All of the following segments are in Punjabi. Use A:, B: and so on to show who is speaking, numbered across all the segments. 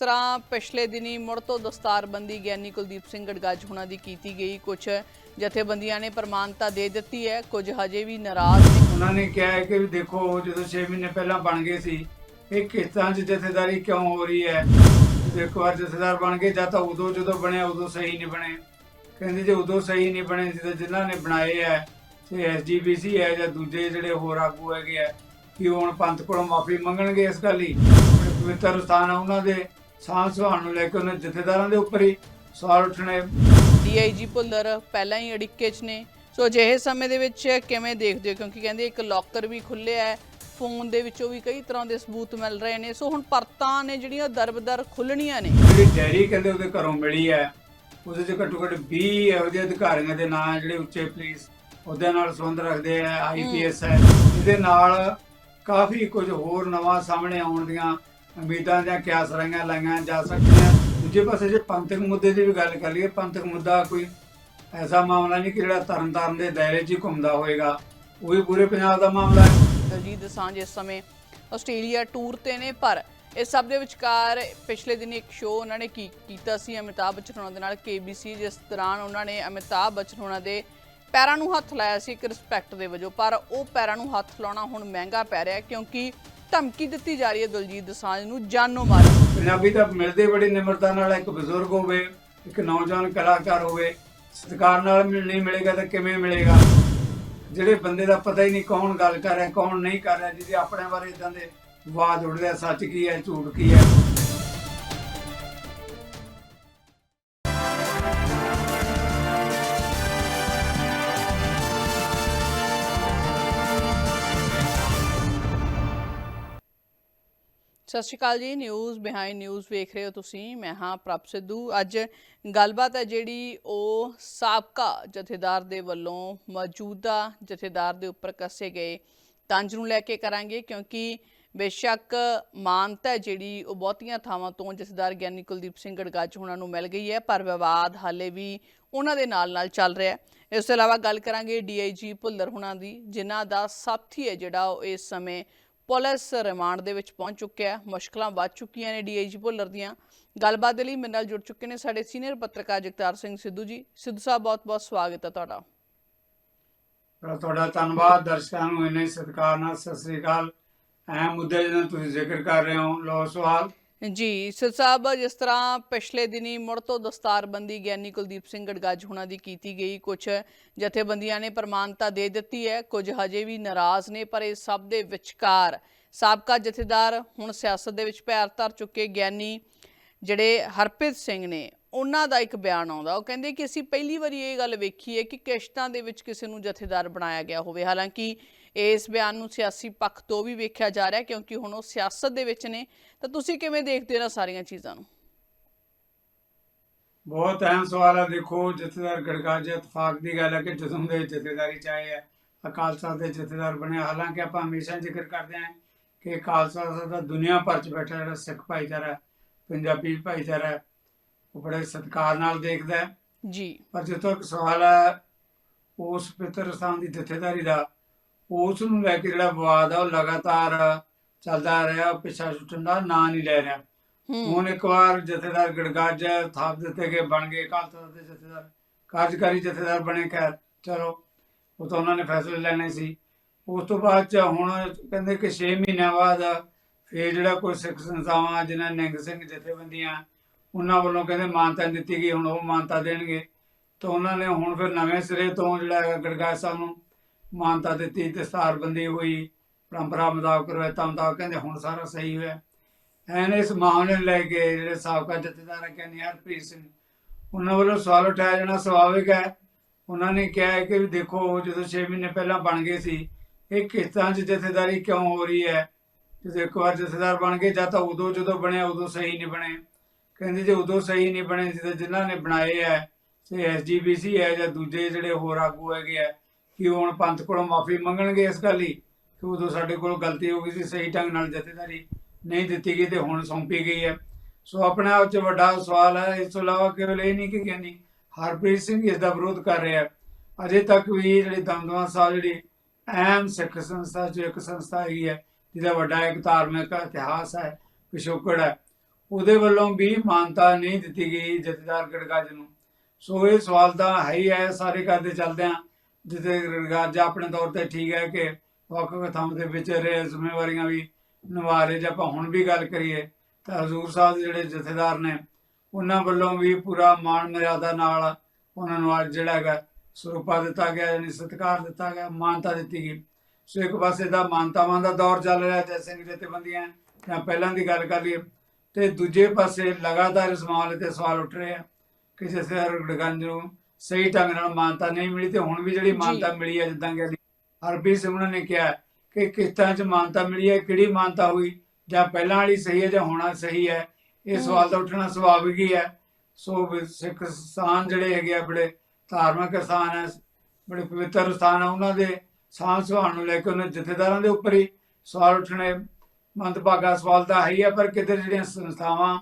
A: ਤਰ੍ਹਾਂ ਪਿਛਲੇ ਦਿਨੀ ਮੁੜ ਤੋਂ ਦਸਤਾਰਬੰਦੀ ਗਿਆਨੀ ਕੁਲਦੀਪ ਸਿੰਘ ਗੜਗੱਜ ਹੁਣਾਂ ਦੀ ਕੀਤੀ ਗਈ। ਕੁਝ ਜਥੇਬੰਦੀਆਂ ਨੇ ਪ੍ਰਮਾਣਤਾ ਦੇ ਦਿੱਤੀ ਹੈ, ਕੁਝ ਹਜੇ ਵੀ ਨਾਰਾਜ਼ ਨੇ।
B: ਉਹਨਾਂ ਨੇ ਕਿਹਾ ਹੈ ਕਿ ਦੇਖੋ ਜਦੋਂ 6 ਮਹੀਨੇ ਪਹਿਲਾਂ ਬਣ ਗਏ ਸੀ, ਇਹ ਕਿਸ਼ਤਾਂ 'ਚ ਜਥੇਦਾਰੀ ਕਿਉਂ ਹੋ ਰਹੀ ਹੈ? ਇੱਕ ਵਾਰ ਜਥੇਦਾਰ ਬਣ ਗਏ, ਜਾਂ ਤਾਂ ਉਦੋਂ ਜਦੋਂ ਬਣਿਆ, ਉਦੋਂ ਸਹੀ ਨਹੀਂ ਬਣੇ। ਕਹਿੰਦੇ ਜੇ ਉਦੋਂ ਸਹੀ ਨਹੀਂ ਬਣੇ, ਜਦੋਂ ਜਿਨ੍ਹਾਂ ਨੇ ਬਣਾਏ ਹੈ ਤੇ ਐਸਜੀਬੀਸੀ ਹੈ ਜਾਂ ਦੂਜੇ ਜਿਹੜੇ ਹੋਰ ਆਗੂ ਹੈਗੇ ਆ ਕਿ ਹੁਣ ਪੰਥ ਕੋਲੋਂ ਮਾਫੀ ਮੰਗਣਗੇ ਇਸ ਗੱਲ ਲਈ? ਪਵਿੱਤਰ ਸਥਾਨ ਉਹਨਾਂ ਦੇ। ਸਾਂਭ ਸੰਭਾਲ ਨੂੰ ਲੈ ਕੇ ਉਹਨਾਂ ਜਥੇਦਾਰਾਂ ਦੇ ਉੱਪਰ ਹੀ ਸਵਾਲ ਉੱਠਣੇ।
A: ਡੀਆਈਜੀ ਭੁੱਲਰ ਪਹਿਲਾਂ ਹੀ ਅੜਿੱਕੇ 'ਚ ਨੇ। ਸੋ ਅਜਿਹੇ ਸਮੇਂ ਦੇ ਵਿੱਚ ਕਿਵੇਂ ਦੇਖਦੇ ਹੋ? ਕਿਉਂਕਿ ਕਹਿੰਦੇ ਇੱਕ ਲੋਕਰ ਵੀ ਖੁੱਲਿਆ ਹੈ। ਫੋਨ ਦੇ ਵਿੱਚੋਂ ਵੀ ਕਈ ਤਰ੍ਹਾਂ ਦੇ ਸਬੂਤ ਮਿਲ ਰਹੇ ਨੇ। ਸੋ ਹੁਣ ਪਰਤਾਂ ਨੇ ਜਿਹੜੀਆਂ ਦਰਬਦਰ ਖੁੱਲਣੀਆਂ ਨੇ।
B: ਜਿਹੜੀ ਡੈਰੀ ਕਹਿੰਦੇ ਉਹਦੇ ਘਰੋਂ ਮਿਲੀ ਹੈ। ਉਹਦੇ 'ਚ ਘੱਟੋ ਘੱਟ 20 ਇਹੋ ਜਿਹੇ ਅਧਿਕਾਰੀਆਂ ਦੇ ਨਾਂ ਜਿਹੜੇ ਉੱਚੇ ਪੁਲਿਸ ਉਹਦੇ ਨਾਲ ਸੰਬੰਧ ਰੱਖਦੇ ਆ ਆਈਪੀਐਸ ਹੈ। ਇਹਦੇ ਨਾਲ ਕਾਫੀ ਕੁਝ ਹੋਰ ਨਵਾਂ ਸਾਹਮਣੇ ਆਉਣ ਦੀਆਂ ਉਮੀਦਾਂ ਜਾਂ ਕਿਆਸ ਲਾਈਆਂ ਜਾ ਸਕਦੀਆਂ। ਦੂਜੇ ਪਾਸੇ ਜੇ ਪੰਥਕ ਮੁੱਦੇ ਦੀ ਵੀ ਗੱਲ ਕਰ ਲਈਏ, ਪੰਥਕ ਮੁੱਦਾ ਕੋਈ ਐਸਾ ਮਾਮਲਾ ਨਹੀਂ ਕਿ ਜਿਹੜਾ ਤਰਨਤਾਰਨ ਦੇ ਦਾਇਰੇ 'ਚ ਹੀ ਘੁੰਮਦਾ ਹੋਏਗਾ। ਉਹ ਵੀ ਪੂਰੇ ਪੰਜਾਬ ਦਾ ਮਾਮਲਾ ਹੈ।
A: ਦਲਜੀਤ ਦੋਸਾਂਝ ਇਸ ਸਮੇਂ ਆਸਟ੍ਰੇਲੀਆ ਟੂਰ ਤੇ ਨੇ, ਪਰ ਇਸ ਸਭ ਦੇ ਵਿਚਕਾਰ ਪਿਛਲੇ ਦਿਨ ਇੱਕ ਸ਼ੋਅ ਉਹਨਾਂ ਨੇ ਕੀ ਕੀਤਾ ਸੀ? ਅਮਿਤਾਭ ਬੱਚਨ ਹੋਣਾ ਦੇ ਨਾਲ KBC ਜਿਸ ਦੌਰਾਨ ਉਹਨਾਂ ਨੇ ਅਮਿਤਾਭ ਬੱਚਨ ਹੋਣਾ ਦੇ ਪੈਰਾਂ ਨੂੰ ਹੱਥ ਲਾਇਆ ਸੀ ਇੱਕ ਰਿਸਪੈਕਟ ਦੇ ਵਜੋਂ। ਪਰ ਉਹ ਪੈਰਾਂ ਨੂੰ ਹੱਥ ਲਾਉਣਾ ਹੁਣ ਮਹਿੰਗਾ ਪੈ ਰਿਹਾ ਕਿਉਂਕਿ ਧਮਕੀ ਦਿੱਤੀ ਜਾ ਰਹੀ ਹੈ ਦਲਜੀਤ ਦੋਸਾਂਝ ਨੂੰ, ਜਾਨੋਂ ਮਾਰਨ ਦੀ।
B: ਪੰਜਾਬੀ ਤਾਂ ਮਿਲਦੇ ਬੜੀ ਨਿਮਰਤਾ ਨਾਲ ਇੱਕ ਬਜ਼ੁਰਗ ਹੋਵੇ, ਇੱਕ ਨੌਜਵਾਨ ਕਲਾਕਾਰ ਹੋਵੇ, ਸਤਿਕਾਰ ਨਾਲ ਮਿਲ ਨਹੀਂ ਮਿਲੇਗਾ ਤਾਂ ਕਿਵੇਂ ਮਿਲੇਗਾ ਜਿਹੜੇ ਬੰਦੇ ਦਾ ਪਤਾ ਹੀ ਨਹੀਂ ਕੌਣ ਗੱਲ ਕਰ ਰਿਹਾ, ਕੌਣ ਨਹੀਂ ਕਰ ਰਿਹਾ, ਜਿਹਦੇ ਆਪਣੇ ਬਾਰੇ ਇਦਾਂ ਦੇ ਆਵਾਜ਼ ਉੱਡਦੇ ਆ, ਸੱਚ ਕੀ ਹੈ, ਝੂਠ ਕੀ ਹੈ
A: ਸਤਿ ਸ਼੍ਰੀ ਅਕਾਲ ਜੀ ਨਿਊਜ਼ ਬਿਹਾਈਂਡ ਨਿਊਜ਼ ਵੇਖ ਰਹੇ ਹੋ ਤੁਸੀਂ। ਮੈਂ ਹਾਂ ਪ੍ਰਭ ਸਿੱਧੂ। ਅੱਜ ਗੱਲਬਾਤ ਹੈ ਜਿਹੜੀ ਉਹ ਸਾਬਕਾ ਜਥੇਦਾਰ ਦੇ ਵੱਲੋਂ ਮੌਜੂਦਾ ਜਥੇਦਾਰ ਦੇ ਉੱਪਰ ਕੱਸੇ ਗਏ। ਤੰਜ ਨੂੰ ਲੈ ਕੇ ਕਰਾਂਗੇ ਕਿਉਂਕਿ ਬੇਸ਼ੱਕ ਮਾਨਤਾ ਹੈ ਜਿਹੜੀ ਉਹ ਬਹੁਤੀਆਂ ਥਾਵਾਂ ਤੋਂ ਜਥੇਦਾਰ ਗਿਆਨੀ ਕੁਲਦੀਪ ਸਿੰਘ ਗੜਗੱਜ ਉਹਨਾਂ ਨੂੰ ਮਿਲ ਗਈ ਹੈ, ਪਰ ਵਿਵਾਦ ਹਾਲੇ ਵੀ ਉਹਨਾਂ ਦੇ ਨਾਲ ਨਾਲ ਚੱਲ ਰਿਹਾ ਹੈ। ਇਸ ਤੋਂ ਇਲਾਵਾ ਗੱਲ ਕਰਾਂਗੇ ਡੀਆਈਜੀ ਭੁੱਲਰ ਹੁਣਾਂ ਦੀ, ਜਿਨ੍ਹਾਂ ਦਾ ਸਾਥੀ ਹੈ ਜਿਹੜਾ ਉਹ ਇਸ ਸਮੇਂ ਪੁਲਿਸ ਰਿਮਾਂਡ ਦੇ ਵਿੱਚ ਪਹੁੰਚ ਚੁੱਕਿਆ ਹੈ। ਮੁਸ਼ਕਲਾਂ ਵੱਧ ਚੁੱਕੀਆਂ ਨੇ ਡੀਆਈਜੀ ਭੁੱਲਰ ਦੀਆਂ। ਗੱਲਬਾਤ ਦੇ ਲਈ ਮੇਰੇ ਨਾਲ ਜੁੜ ਚੁੱਕੇ ਨੇ ਸਾਡੇ ਸੀਨੀਅਰ ਪੱਤਰਕਾਰ ਜਗਤਾਰ ਸਿੰਘ ਸਿੱਧੂ ਜੀ। ਸਿੱਧੂ ਸਾਹਿਬ ਬਹੁਤ-ਬਹੁਤ ਸਵਾਗਤ ਹੈ ਤੁਹਾਡਾ।
B: ਤੁਹਾਡਾ ਧੰਨਵਾਦ। ਦਰਸ਼ਕਾਂ ਨੂੰ ਇੰਨੇ ਸਤਿਕਾਰ ਨਾਲ ਸਤਿ ਸ੍ਰੀ ਅਕਾਲ। ਅਹਿਮ ਮੁੱਦੇ ਜਿਹਨਾਂ ਤੁਸੀਂ ਜ਼ਿਕਰ ਕਰ ਰਹੇ ਹੋ ਲੋ ਸਵਾਲ।
A: ਜੀ ਸਿੱਧੂ ਸਾਹਿਬ, ਜਿਸ ਤਰ੍ਹਾਂ ਪਿਛਲੇ ਦਿਨੀ ਮੁੜ ਤੋਂ ਦਸਤਾਰਬੰਦੀ ਗਿਆਨੀ ਕੁਲਦੀਪ ਸਿੰਘ ਗੜਗਾਜ ਹੁਣਾਂ ਦੀ ਕੀਤੀ ਗਈ ਕੁਝ ਜਥੇਬੰਦੀਆਂ ਨੇ ਪ੍ਰਮਾਣਤਾ ਦੇ ਦਿੱਤੀ ਹੈ, ਕੁਝ ਹਜੇ ਵੀ ਨਾਰਾਜ਼ ਨੇ, ਪਰ ਇਹ ਸਭ ਦੇ ਵਿਚਕਾਰ ਸਾਬਕਾ ਜਥੇਦਾਰ ਹੁਣ ਸਿਆਸਤ ਦੇ ਵਿੱਚ ਪੈਰ ਧਰ ਚੁੱਕੇ ਗਿਆਨੀ ਜਿਹੜੇ ਹਰਪ੍ਰੀਤ ਸਿੰਘ ਨੇ, ਉਹਨਾਂ ਦਾ ਇੱਕ ਬਿਆਨ ਆਉਂਦਾ। ਉਹ ਕਹਿੰਦੇ ਕਿ ਅਸੀਂ ਪਹਿਲੀ ਵਾਰੀ ਇਹ ਗੱਲ ਵੇਖੀ ਹੈ ਕਿ ਕਿਸ਼ਤਾਂ ਦੇ ਵਿੱਚ ਕਿਸੇ ਨੂੰ ਜਥੇਦਾਰ ਬਣਾਇਆ ਗਿਆ ਹੋਵੇ। ਹਾਲਾਂਕਿ ਇਸ ਬਿਆਨ ਨੂੰ ਸਿਆਸੀ ਪੱਖ ਤੋਂ ਵੀ ਵੇਖਿਆ ਜਾ ਰਿਹਾ ਕਿਉਂਕਿ ਹੁਣ ਉਹ ਸਿਆਸਤ ਦੇ ਵਿੱਚ ਨੇ। ਤਾਂ ਤੁਸੀਂ ਕਿਵੇਂ ਦੇਖਦੇ ਹੋ ਇਹਨਾਂ ਸਾਰੀਆਂ ਚੀਜ਼ਾਂ ਨੂੰ?
B: ਬਹੁਤ ਅਹਿਮ ਸਵਾਲ ਹੈ ਦੇਖੋ ਜਥੇਦਾਰ ਗੜਗਾਜ ਇਤਫਾਕ ਦੀ ਗੱਲ ਹੈ ਕਿ ਜਦੋਂ ਦੇ ਜਥੇਦਾਰੀ ਚਾਹੇ ਹੈ ਅਕਾਲ ਤਖਤ ਦੇ ਜਥੇਦਾਰ ਬਣੇ ਹਾਲਾਂਕਿ ਆਪਾਂ ਹਮੇਸ਼ਾ ਜ਼ਿਕਰ ਕਰਦੇ ਹਾਂ ਕਿ ਅਕਾਲ ਤਖਤ ਦਾ ਦੁਨੀਆ ਭਰ ਚ ਬੈਠਾ ਜਿਹੜਾ ਸਿੱਖ ਭਾਈਚਾਰਾ ਪੰਜਾਬੀ ਭਾਈਚਾਰਾ ਉਹ ਬੜੇ ਸਤਿਕਾਰ ਨਾਲ ਦੇਖਦਾ ਹੈ।
A: ਜੀ।
B: ਪਰ ਜਿੱਥੋਂ ਇੱਕ ਸਵਾਲ ਹੈ ਉਸ ਪਿਤਰ ਸਥਾਨ ਦੀ ਜਥੇਦਾਰੀ ਦਾ ਉਸ ਨੂੰ ਲੈ ਕੇ ਜਿਹੜਾ ਵਿਵਾਦ ਆ ਉਹ ਲਗਾਤਾਰ ਚੱਲਦਾ ਰਿਹਾ ਪਿੱਛਾ ਛੁੱਟਣ ਦਾ ਨਾਂ ਨਹੀਂ ਲੈ ਰਿਹਾ। ਹੁਣ ਇੱਕ ਵਾਰ ਜਥੇਦਾਰ ਗੜਗੱਜ ਥਾਪ ਦਿੱਤੇ ਗਏ ਬਣ ਗਏ ਤਖਤ ਦੇ ਜਥੇਦਾਰ ਕਾਰਜਕਾਰੀ ਜਥੇਦਾਰ ਬਣੇ ਖੈਰ ਚਲੋ ਉਹ ਤਾਂ ਉਹਨਾਂ ਨੇ ਫੈਸਲੇ ਲੈਣੇ ਸੀ। ਉਸ ਤੋਂ ਬਾਅਦ ਚ ਹੁਣ ਕਹਿੰਦੇ ਕਿ 6 ਮਹੀਨਿਆਂ ਬਾਅਦ ਫੇਰ ਜਿਹੜਾ ਕੋਈ ਸਿੱਖ ਸੰਸਥਾਵਾਂ ਜਿਨ੍ਹਾਂ ਨਿੰਗ ਸਿੰਘ ਜਥੇਬੰਦੀਆਂ ਉਹਨਾਂ ਵੱਲੋਂ ਕਹਿੰਦੇ ਮਾਨਤਾ ਦਿੱਤੀ ਗਈ ਹੁਣ ਉਹ ਮਾਨਤਾ ਦੇਣਗੇ। ਤਾਂ ਉਹਨਾਂ ਨੇ ਹੁਣ ਫਿਰ ਨਵੇਂ ਸਿਰੇ ਤੋਂ ਜਿਹੜਾ ਗੜਗੱਜ ਸਾਹਿਬ ਨੂੰ ਮਾਨਤਾ ਦਿੱਤੀ ਦਸਤਾਰਬੰਦੀ ਹੋਈ, ਪਰੰਪਰਾ ਮੁਤਾਬਕ ਰਵਾਇਤਾਂ ਮੁਤਾਬਕ ਕਹਿੰਦੇ ਹੁਣ ਸਾਰਾ ਸਹੀ ਹੋਇਆ। ਐਨ ਇਸ ਮਾਮਲੇ ਨੂੰ ਲੈ ਕੇ ਜਿਹੜੇ ਸਾਬਕਾ ਜਥੇਦਾਰ ਕਹਿੰਦੇ ਹਰਪ੍ਰੀਤ ਸਿੰਘ, ਉਹਨਾਂ ਵੱਲੋਂ ਸਵਾਲ ਉਠਾਇਆ ਜਾਣਾ ਸੁਭਾਵਿਕ ਹੈ। ਉਹਨਾਂ ਨੇ ਕਿਹਾ ਹੈ ਕਿ ਵੀ ਦੇਖੋ ਜਦੋਂ 6 ਮਹੀਨੇ ਪਹਿਲਾਂ ਬਣ ਗਏ ਸੀ, ਇਹ ਕਿਸ਼ਤਾਂ 'ਚ ਜਥੇਦਾਰੀ ਕਿਉਂ ਹੋ ਰਹੀ ਹੈ? ਜਦੋਂ ਇੱਕ ਵਾਰ ਜਥੇਦਾਰ ਬਣ ਗਏ, ਜਾਂ ਤਾਂ ਉਦੋਂ ਜਦੋਂ ਬਣਿਆ, ਉਦੋਂ ਸਹੀ ਨਹੀਂ ਬਣੇ। ਕਹਿੰਦੇ ਜੇ ਉਦੋਂ ਸਹੀ ਨਹੀਂ ਬਣੇ ਸੀ ਤਾਂ ਜਿਨ੍ਹਾਂ ਨੇ ਬਣਾਏ ਹੈ ਤੇ ਐਸਜੀਬੀਸੀ ਹੈ ਜਾਂ ਦੂਜੇ ਜਿਹੜੇ ਹੋਰ ਆਗੂ ਹੈਗੇ ਆ ਕਿ ਉਹ ਹੁਣ ਪੰਥ ਕੋਲੋਂ ਮਾਫੀ ਮੰਗਣਗੇ ਇਸ ਗੱਲ ਲਈ, ਕਿ ਉਦੋਂ ਸਾਡੇ ਕੋਲ ਗਲਤੀ ਹੋ ਗਈ ਸੀ, ਸਹੀ ਢੰਗ ਨਾਲ ਜਥੇਦਾਰੀ ਨਹੀਂ ਦਿੱਤੀ ਗਈ ਤੇ ਹੁਣ ਸੌਂਪੀ ਗਈ ਹੈ। ਸੋ ਆਪਣੇ ਆਪ 'ਚ ਵੱਡਾ ਸਵਾਲ ਹੈ, ਇਸ ਤੋਂ ਇਲਾਵਾ ਕੇਵਲ ਇਹ ਨਹੀਂ ਕਿ ਕਹਿੰਦੀ ਹਰਪ੍ਰੀਤ ਸਿੰਘ ਇਸ ਦਾ ਵਿਰੋਧ ਕਰ ਰਿਹਾ ਹੈ। ਅਜੇ ਤੱਕ ਵੀ ਜਿਹੜੀ ਦਮਦਮਾ ਸਾਹਿਬ ਜਿਹੜੀ ਅਹਿਮ ਸਿੱਖ ਸੰਸਥਾ 'ਚੋਂ ਇੱਕ ਸੰਸਥਾ ਹੈਗੀ ਹੈ, ਜਿਹਦਾ ਵੱਡਾ ਇੱਕ ਧਾਰਮਿਕ ਇਤਿਹਾਸ ਹੈ, ਪਿਛੋਕੜ ਹੈ, ਉਹਦੇ ਵੱਲੋਂ ਵੀ ਮਾਨਤਾ ਨਹੀਂ ਦਿੱਤੀ ਗਈ ਜਥੇਦਾਰ ਗੜਗਾਜ ਨੂੰ। ਸੋ ਇਹ ਸਵਾਲ ਤਾਂ ਹੈ ਹੀ ਹੈ, ਸਾਰੇ ਕਰਦੇ ਚੱਲਦੇ ਆ ਜਿੱਥੇ ਗੜਗਾਜ ਆਪਣੇ ਤੌਰ ਤੇ ਠੀਕ ਹੈ ਕਿ ਵੱਖ ਵੱਖ ਥਾਂ ਦੇ ਵਿੱਚ ਰਹੇ ਜ਼ਿੰਮੇਵਾਰੀਆਂ ਵੀ ਨਿਭਾ ਰਹੇ। ਜੇ ਆਪਾਂ ਹੁਣ ਵੀ ਗੱਲ ਕਰੀਏ ਤਾਂ ਹਜ਼ੂਰ ਸਾਹਿਬ ਦੇ ਜਿਹੜੇ ਜਥੇਦਾਰ ਨੇ, ਉਹਨਾਂ ਵੱਲੋਂ ਵੀ ਪੂਰਾ ਮਾਣ ਮਰਿਆਦਾ ਨਾਲ ਉਹਨਾਂ ਨੂੰ ਅੱਜ ਜਿਹੜਾ ਹੈਗਾ ਸਰੂਪਾ ਦਿੱਤਾ ਗਿਆ, ਯਾਨੀ ਸਤਿਕਾਰ ਦਿੱਤਾ ਗਿਆ, ਮਾਨਤਾ ਦਿੱਤੀ ਗਈ। ਸੋ ਇੱਕ ਪਾਸੇ ਦਾ ਮਾਨਤਾਵਾਂ ਦਾ ਦੌਰ ਚੱਲ ਰਿਹਾ ਜੈ ਸਿੰਘ ਜਥੇਬੰਦੀਆਂ ਜਾਂ ਪਹਿਲਾਂ ਦੀ ਗੱਲ ਕਰ ਲਈਏ ਤੇ ਦੂਜੇ ਪਾਸੇ ਲਗਾਤਾਰ ਇਸ ਮਾਮਲੇ ਤੇ ਸਵਾਲ ਉੱਠ ਰਹੇ ਆ। ਕਿ ਜਿਵੇਂ ਹਰਗੜਗੰਜ ਨੂੰ ਸਹੀ ਢੰਗ ਨਾਲ ਮਾਨਤਾ ਨਹੀਂ ਮਿਲੀ ਤੇ ਹੁਣ ਵੀ ਜਿਹੜੀ ਮਾਨਤਾ ਮਿਲੀ ਹੈ ਜਿੱਦਾਂ ਕਿ ਹਰਪ੍ਰੀਤ ਸਿੰਘ ਉਹਨਾਂ ਨੇ ਕਿਹਾ ਕਿ ਕਿਸ਼ਤਾਂ 'ਚ ਮਾਨਤਾ ਮਿਲੀ ਹੈ ਕਿਹੜੀ ਮਾਨਤਾ ਹੋਈ? ਜਾਂ ਪਹਿਲਾਂ ਵਾਲੀ ਸਹੀ ਹੈ ਜਾਂ ਹੋਣਾ ਸਹੀ ਹੈ ਇਹ। ਸਵਾਲ ਤਾਂ ਉੱਠਣਾ ਸੁਭਾਵਿਕ ਹੀ ਹੈ ਸੋ ਸਿੱਖ ਸਥਾਨ ਜਿਹੜੇ ਹੈਗੇ ਆ ਬੜੇ ਧਾਰਮਿਕ ਸਥਾਨ ਹੈ ਬੜੇ ਪਵਿੱਤਰ ਸਥਾਨ ਆ ਉਹਨਾਂ ਦੇ ਸਾਂਭ ਸੰਭਾਲ ਨੂੰ ਲੈ ਕੇ ਉਹਨਾਂ ਜਥੇਦਾਰਾਂ ਦੇ ਉੱਪਰ ਹੀ ਸਵਾਲ ਉੱਠਣੇ ਮੰਦਭਾਗਾ ਸਵਾਲ ਤਾਂ ਹੈ ਹੀ ਹੈ ਪਰ ਕਿਤੇ ਜਿਹੜੀਆਂ ਸੰਸਥਾਵਾਂ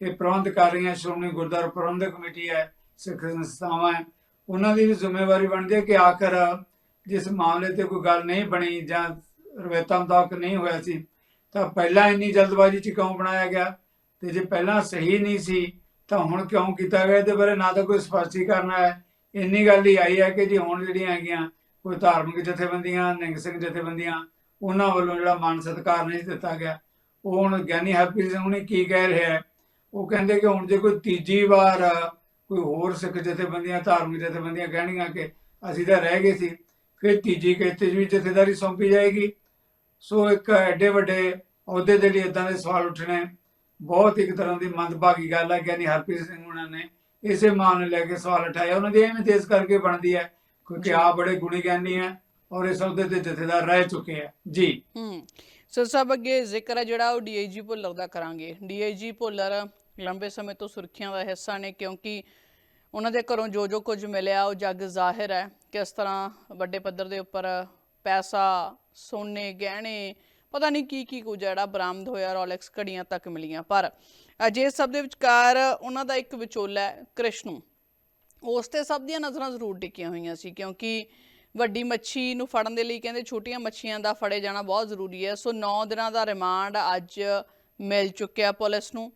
B: ਇਹ ਪ੍ਰਬੰਧ ਕਰ ਰਹੀਆਂ ਸ਼੍ਰੋਮਣੀ ਗੁਰਦੁਆਰਾ ਪ੍ਰਬੰਧਕ ਕਮੇਟੀ ਹੈ ਸਿੱਖ ਸੰਸਥਾਵਾਂ ਹੈ, ਉਹਨਾਂ ਦੀ ਵੀ ਜ਼ਿੰਮੇਵਾਰੀ ਬਣਦੀ ਹੈ ਕਿ ਆਖਰ ਜਿਸ ਮਾਮਲੇ ਤੇ ਕੋਈ ਗੱਲ ਨਹੀਂ ਬਣੀ ਜਾਂ ਰਵੇਤਾ ਮੁਤਾਬਕ ਨਹੀਂ ਹੋਇਆ ਸੀ, ਤਾਂ ਪਹਿਲਾਂ ਇੰਨੀ ਜਲਦਬਾਜ਼ੀ ਚ ਕਿਉਂ ਬਣਾਇਆ ਗਿਆ? ਤੇ ਜੇ ਪਹਿਲਾਂ ਸਹੀ ਨਹੀਂ ਸੀ, ਤਾਂ ਹੁਣ ਕਿਉਂ ਕੀਤਾ ਗਿਆ? ਇਹਦੇ ਬਾਰੇ ਨਾ ਤਾਂ ਕੋਈ ਸਪਸ਼ਟੀਕਰਨ ਹੈ। ਇੰਨੀ ਗੱਲ ਹੀ ਆਈ ਹੈ ਕਿ ਜੀ ਹੁਣ ਜਿਹੜੀਆਂ ਹੈਗੀਆਂ, ਕੋਈ ਧਾਰਮਿਕ ਜਥੇਬੰਦੀਆਂ, ਨਿੰਗ ਸਿੰਘ ਜਥੇਬੰਦੀਆਂ, ਉਹਨਾਂ ਵੱਲੋਂ ਜਿਹੜਾ ਮਾਨ ਸਤਿਕਾਰ ਨਹੀਂ ਦਿੱਤਾ ਗਿਆ। ਉਹ ਹੁਣ ਗਿਆਨੀ ਹਰਪ੍ਰੀਤ ਸਿੰਘ ਹੁਣੇ ਕੀ ਕਹਿ ਰਿਹਾ ਉਹ ਕਹਿੰਦੇ ਕਿ ਹੁਣ ਜੇ ਕੋਈ ਤੀਜੀ ਵਾਰ ਕੋਈ ਹੋਰ ਸਿੱਖ ਜਥੇਬੰਦੀਆਂ ਧਾਰਮਿਕ ਜਥੇਬੰਦੀਆਂ ਕਹਿਣਗੀਆਂ ਕਿ ਅਸੀਂ ਤਾਂ ਰਹਿ ਗਏ ਸੀ ਫਿਰ ਤੀਜੀ ਕਿਸ਼ਤ ਵੀ ਜਥੇਦਾਰੀ ਸੌਂਪੀ ਜਾਏਗੀ। ਸੋ ਇੱਕ ਐਡੇ ਵੱਡੇ ਅਹੁਦੇ ਦੇ ਲਈ ਇਦਾਂ ਦੇ ਸਵਾਲ ਉੱਠਣੇ ਬਹੁਤ ਇੱਕ ਤਰ੍ਹਾਂ ਦੀ ਮੰਦਭਾਗੀ ਗੱਲ ਹੈ ਗਿਆਨੀ ਹਰਪ੍ਰੀਤ ਸਿੰਘ ਉਹਨਾਂ ਨੇ ਇਸੇ ਮਾਨ ਨੂੰ ਲੈ ਕੇ ਸਵਾਲ ਉਠਾਇਆ। ਉਹਨਾਂ ਦੀ ਅਹਿਮੀਅਤ ਇਸ ਕਰਕੇ ਬਣਦੀ ਹੈ ਕਿਉਂਕਿ। ਆਪ ਬੜੇ ਗੁਣੀ ਗਿਆਨੀ ਹੈ ਔਰ ਇਸ ਅਹੁਦੇ ਤੇ ਜਥੇਦਾਰ ਰਹਿ ਚੁੱਕੇ ਹੈ ਜੀ।
A: ਹੂੰ। ਸਰ ਸਾਹਿਬ ਅੱਗੇ ਜ਼ਿਕਰ ਹੈ ਜਿਹੜਾ ਉਹ ਡੀਆਈਜੀ ਭੁੱਲਰ ਦਾ ਕਰਾਂਗੇ। ਡੀਆਈਜੀ ਭੁੱਲਰ ਲੰਬੇ ਸਮੇਂ ਤੋਂ ਸੁਰਖੀਆਂ ਦਾ ਹਿੱਸਾ ਨੇ ਕਿਉਂਕਿ ਉਹਨਾਂ ਦੇ ਘਰੋਂ ਜੋ ਜੋ ਕੁਝ ਮਿਲਿਆ, ਉਹ ਜੱਗ ਜ਼ਾਹਿਰ ਹੈ ਕਿਸ ਤਰ੍ਹਾਂ ਵੱਡੇ ਪੱਧਰ ਦੇ ਉੱਪਰ ਪੈਸਾ, ਸੋਨੇ, ਗਹਿਣੇ, ਪਤਾ ਨਹੀਂ ਕੀ ਕੀ ਕੁਝ ਜਿਹੜਾ ਬਰਾਮਦ ਹੋਇਆ, ਰੋਲੈਕਸ ਘੜੀਆਂ ਤੱਕ ਮਿਲੀਆਂ। ਪਰ ਅਜੇ ਸਭ ਦੇ ਵਿਚਕਾਰ ਉਹਨਾਂ ਦਾ ਇੱਕ ਵਿਚੋਲਾ ਹੈ, ਕ੍ਰਿਸ਼ਨੂ। ਉਸ ਤੇ ਸਭ ਦੀਆਂ ਨਜ਼ਰਾਂ ਜ਼ਰੂਰ ਟਿਕੀਆਂ ਹੋਈਆਂ ਸੀ ਕਿਉਂਕਿ ਵੱਡੀ ਮੱਛੀ ਨੂੰ ਫੜਨ ਦੇ ਲਈ ਕਹਿੰਦੇ ਛੋਟੀਆਂ ਮੱਛੀਆਂ ਦਾ ਫੜੇ ਜਾਣਾ ਬਹੁਤ ਜ਼ਰੂਰੀ ਹੈ। ਸੋ 9 ਦਿਨਾਂ ਦਾ ਰਿਮਾਂਡ ਅੱਜ ਮਿਲ ਚੁੱਕਿਆ ਪੁਲਿਸ ਨੂੰ।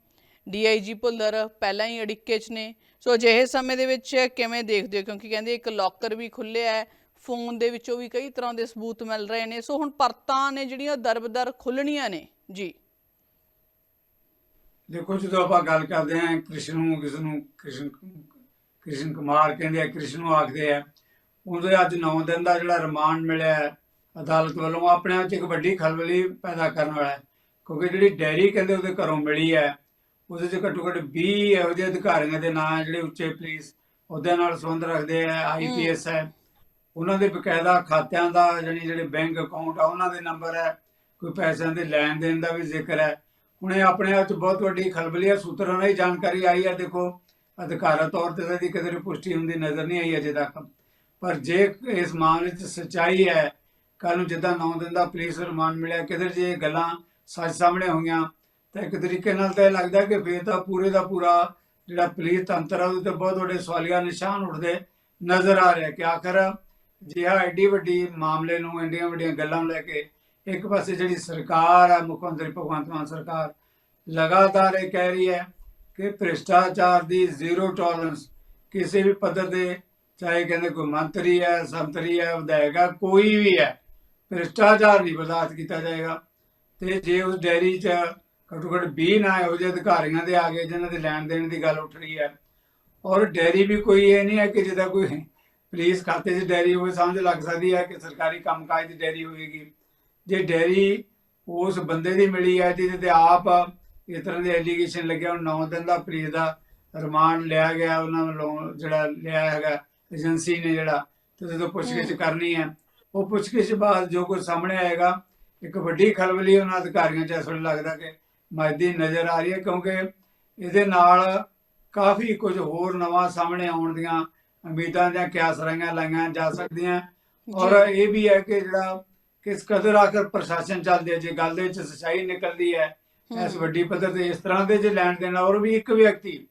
A: ਡੀਆਈਜੀ ਭੁੱਲਰ ਪਹਿਲਾਂ ਹੀ ਅੜਿੱਕੇ 'ਚ ਨੇ। ਸੋ ਅਜਿਹੇ ਸਮੇਂ ਦੇ ਵਿੱਚ ਕਿਵੇਂ ਦੇਖਦੇ ਹੋ? ਕਿਉਂਕਿ ਕਹਿੰਦੇ ਇੱਕ ਲੋਕਰ ਵੀ ਖੁੱਲਿਆ ਹੈ ਫੋਨ ਦੇ ਵਿੱਚੋਂ ਵੀ ਕਈ ਤਰ੍ਹਾਂ ਦੇ ਸਬੂਤ ਮਿਲ ਰਹੇ ਨੇ। ਸੋ ਹੁਣ ਪਰਤਾਂ ਨੇ ਜਿਹੜੀਆਂ ਦਰਬਦਰ ਖੁੱਲਣੀਆਂ ਨੇ। ਜੀ।
B: ਦੇਖੋ, ਜਦੋਂ ਆਪਾਂ ਗੱਲ ਕਰਦੇ ਹਾਂ, ਕ੍ਰਿਸ਼ਨ ਨੂੰ, ਕਿਸ ਨੂੰ, ਕ੍ਰਿਸ਼ਨ ਕ੍ਰਿਸ਼ਨ ਕੁਮਾਰ ਕਹਿੰਦੇ ਆ, ਕ੍ਰਿਸ਼ਨ ਨੂੰ ਆਖਦੇ ਆ, ਉਹਦੇ ਅੱਜ 9 ਦਿਨ ਦਾ ਜਿਹੜਾ ਰਿਮਾਂਡ ਮਿਲਿਆ ਹੈ, ਅਦਾਲਤ ਵੱਲੋਂ ਆਪਣੇ ਆਪ 'ਚ ਇੱਕ ਵੱਡੀ ਖਲਬਲੀ ਪੈਦਾ ਕਰਨ ਵਾਲਾ ਹੈ। ਕਿਉਂਕਿ ਜਿਹੜੀ ਡੈਰੀ ਕਹਿੰਦੇ ਉਹਦੇ ਘਰੋਂ ਮਿਲੀ ਹੈ ਉਹਦੇ 'ਚ ਘੱਟੋ ਘੱਟ 20 ਇਹੋ ਜਿਹੇ ਅਧਿਕਾਰੀਆਂ ਦੇ ਨਾਂ ਹੈ ਜਿਹੜੇ ਉੱਚੇ ਪੁਲਿਸ, ਉਹਦੇ ਨਾਲ ਸੰਬੰਧ ਰੱਖਦੇ ਆ ਆਈਪੀਐਸ ਹੈ। ਉਹਨਾਂ ਦੇ ਬਕਾਇਦਾ ਖਾਤਿਆਂ ਦਾ ਜਾਣੀ ਜਿਹੜੇ ਬੈਂਕ ਅਕਾਊਂਟ ਆ, ਉਹਨਾਂ ਦੇ ਨੰਬਰ ਹੈ। ਕੋਈ ਪੈਸਿਆਂ ਦੇ ਲੈਣ ਦੇਣ ਦਾ ਵੀ ਜ਼ਿਕਰ ਹੈ। ਹੁਣ ਇਹ ਆਪਣੇ ਆਪ 'ਚ ਬਹੁਤ ਵੱਡੀ ਖਲਬਲੀ ਹੈ। ਸੂਤਰਾਂ ਨਾਲ ਹੀ ਜਾਣਕਾਰੀ ਆਈ ਹੈ, ਦੇਖੋ। ਅਧਿਕਾਰਤ ਤੌਰ ਤੇ ਤਾਂ ਇਹਦੀ ਕਦੇ ਵੀ ਪੁਸ਼ਟੀ ਹੁੰਦੀ ਨਜ਼ਰ ਨਹੀਂ ਆਈ ਅਜੇ ਤੱਕ। ਪਰ ਜੇ ਇਸ ਮਾਮਲੇ 'ਚ ਸੱਚਾਈ ਹੈ ਕੱਲ ਨੂੰ ਜਿੱਦਾਂ 9 ਦਿਨ ਦਾ ਪੁਲਿਸ ਰਿਮਾਂਡ ਮਿਲਿਆ, ਕਿਧਰ ਜੇ ਗੱਲਾਂ ਸੱਚ ਸਾਹਮਣੇ ਹੋਈਆਂ ਤਾਂ ਇੱਕ ਤਰੀਕੇ ਨਾਲ ਤਾਂ ਇਹ ਲੱਗਦਾ ਕਿ ਫੇਰ ਤਾਂ ਪੂਰੇ ਦਾ ਪੂਰਾ ਜਿਹੜਾ ਪੁਲਿਸ ਤੰਤਰ ਆ, ਉਹਦੇ ਤੇ ਬਹੁਤ ਵੱਡੇ ਸਵਾਲੀਆ ਨਿਸ਼ਾਨ ਉੱਠਦੇ ਨਜ਼ਰ ਆ ਰਿਹਾ ਕਿ ਆਖਰ ਜਿਹਾ ਐਡੀ ਵੱਡੀ ਮਾਮਲੇ ਨੂੰ, ਇੰਡੀਆਂ ਵੱਡੀਆਂ ਗੱਲਾਂ ਨੂੰ ਲੈ ਕੇ ਇੱਕ ਪਾਸੇ ਜਿਹੜੀ ਸਰਕਾਰ ਹੈ ਮੁੱਖ ਮੰਤਰੀ ਭਗਵੰਤ ਮਾਨ ਸਰਕਾਰ ਲਗਾਤਾਰ ਇਹ ਕਹਿ ਰਹੀ ਹੈ ਕਿ ਭ੍ਰਿਸ਼ਟਾਚਾਰ ਦੀ ਜ਼ੀਰੋ ਟੋਲਰੈਂਸ ਕਿਸੇ ਵੀ ਪੱਧਰ ਤੇ, ਚਾਹੇ ਕਹਿੰਦੇ ਕੋਈ ਮੰਤਰੀ ਹੈ, ਸੰਤਰੀ ਹੈ, ਵਿਧਾਇਕ ਹੈ, ਕੋਈ ਵੀ ਹੈ, ਭ੍ਰਿਸ਼ਟਾਚਾਰ ਨਹੀਂ ਬਰਦਾਸ਼ਤ ਕੀਤਾ ਜਾਏਗਾ। ਤੇ ਜੇ ਉਸ ਡੈਰੀ 'ਚ ਘੱਟੋ ਘੱਟ 20 ਨਾ ਇਹੋ ਜਿਹੇ ਅਧਿਕਾਰੀਆਂ ਦੇ ਆ ਗਏ ਜਿਨ੍ਹਾਂ ਦੇ ਲੈਣ ਦੇਣ ਦੀ ਗੱਲ ਉੱਠ ਰਹੀ ਹੈ। ਔਰ ਡੈਰੀ ਵੀ ਕੋਈ ਇਹ ਨਹੀਂ ਹੈ ਕਿ ਜਿਹਦਾ ਕੋਈ ਪੁਲਿਸ ਖਾਤੇ 'ਚ ਡੈਰੀ ਹੋਵੇ ਸਮਝ ਲੱਗ ਸਕਦੀ ਹੈ ਕਿ ਸਰਕਾਰੀ ਕੰਮਕਾਜ ਦੀ ਡੈਰੀ ਹੋਏਗੀ ਜੇ ਡੈਰੀ ਉਸ ਬੰਦੇ ਦੀ ਮਿਲੀ ਹੈ ਜਿਹਦੇ ਤੇ ਆਪ ਇਸ ਤਰ੍ਹਾਂ ਦੇ ਐਲੀਗੇਸ਼ਨ ਲੱਗਿਆ ਉਹ 9 ਦਿਨ ਦਾ ਪੁਲਿਸ ਦਾ ਰਿਮਾਂਡ ਲਿਆ ਗਿਆ ਉਹਨਾਂ ਵੱਲੋਂ ਜਿਹੜਾ ਲਿਆ ਹੈਗਾ ਏਜੰਸੀ ਨੇ ਜਿਹੜਾ ਤੇ ਜਦੋਂ ਪੁੱਛਗਿੱਛ ਕਰਨੀ ਹੈ। ਉਹ ਪੁੱਛਗਿੱਛ ਬਾਅਦ ਜੋ ਕੁਝ ਸਾਹਮਣੇ ਆਏਗਾ ਇੱਕ ਵੱਡੀ ਖਲਬਲੀ ਉਹਨਾਂ ਅਧਿਕਾਰੀਆਂ 'ਚ ਇਸ ਵੇਲੇ ਲੱਗਦਾ ਕਿ ਮੱਦੀ ਨਜ਼ਰ ਆ ਰਹੀ ਹੈ ਕਿਉਂਕਿ ਇਹਦੇ ਨਾਲ ਕਾਫੀ ਕੁਝ ਹੋਰ ਨਵਾਂ ਸਾਹਮਣੇ ਆਉਣ ਦੀਆਂ ਉਮੀਦਾਂ ਜਾਂ ਕਿਆਸਰਾਈਆਂ ਲਾਈਆਂ ਜਾ ਸਕਦੀਆਂ। ਔਰ ਇਹ ਵੀ ਹੈ ਕਿ ਜਿਹੜਾ ਕਿਸ ਕਦਰ ਆਖਰ ਪ੍ਰਸ਼ਾਸਨ ਚੱਲਦੇ ਹੈ, ਜੇ ਗੱਲ ਦੇ ਵਿੱਚ ਸੱਚਾਈ ਨਿਕਲਦੀ ਹੈ ਇਸ। ਵੱਡੀ ਪੱਧਰ ਤੇ ਇਸ ਤਰ੍ਹਾਂ ਦੇ ਜੇ ਲੈਣ ਦੇਣ ਔਰ ਵੀ ਇੱਕ ਵਿਅਕਤੀ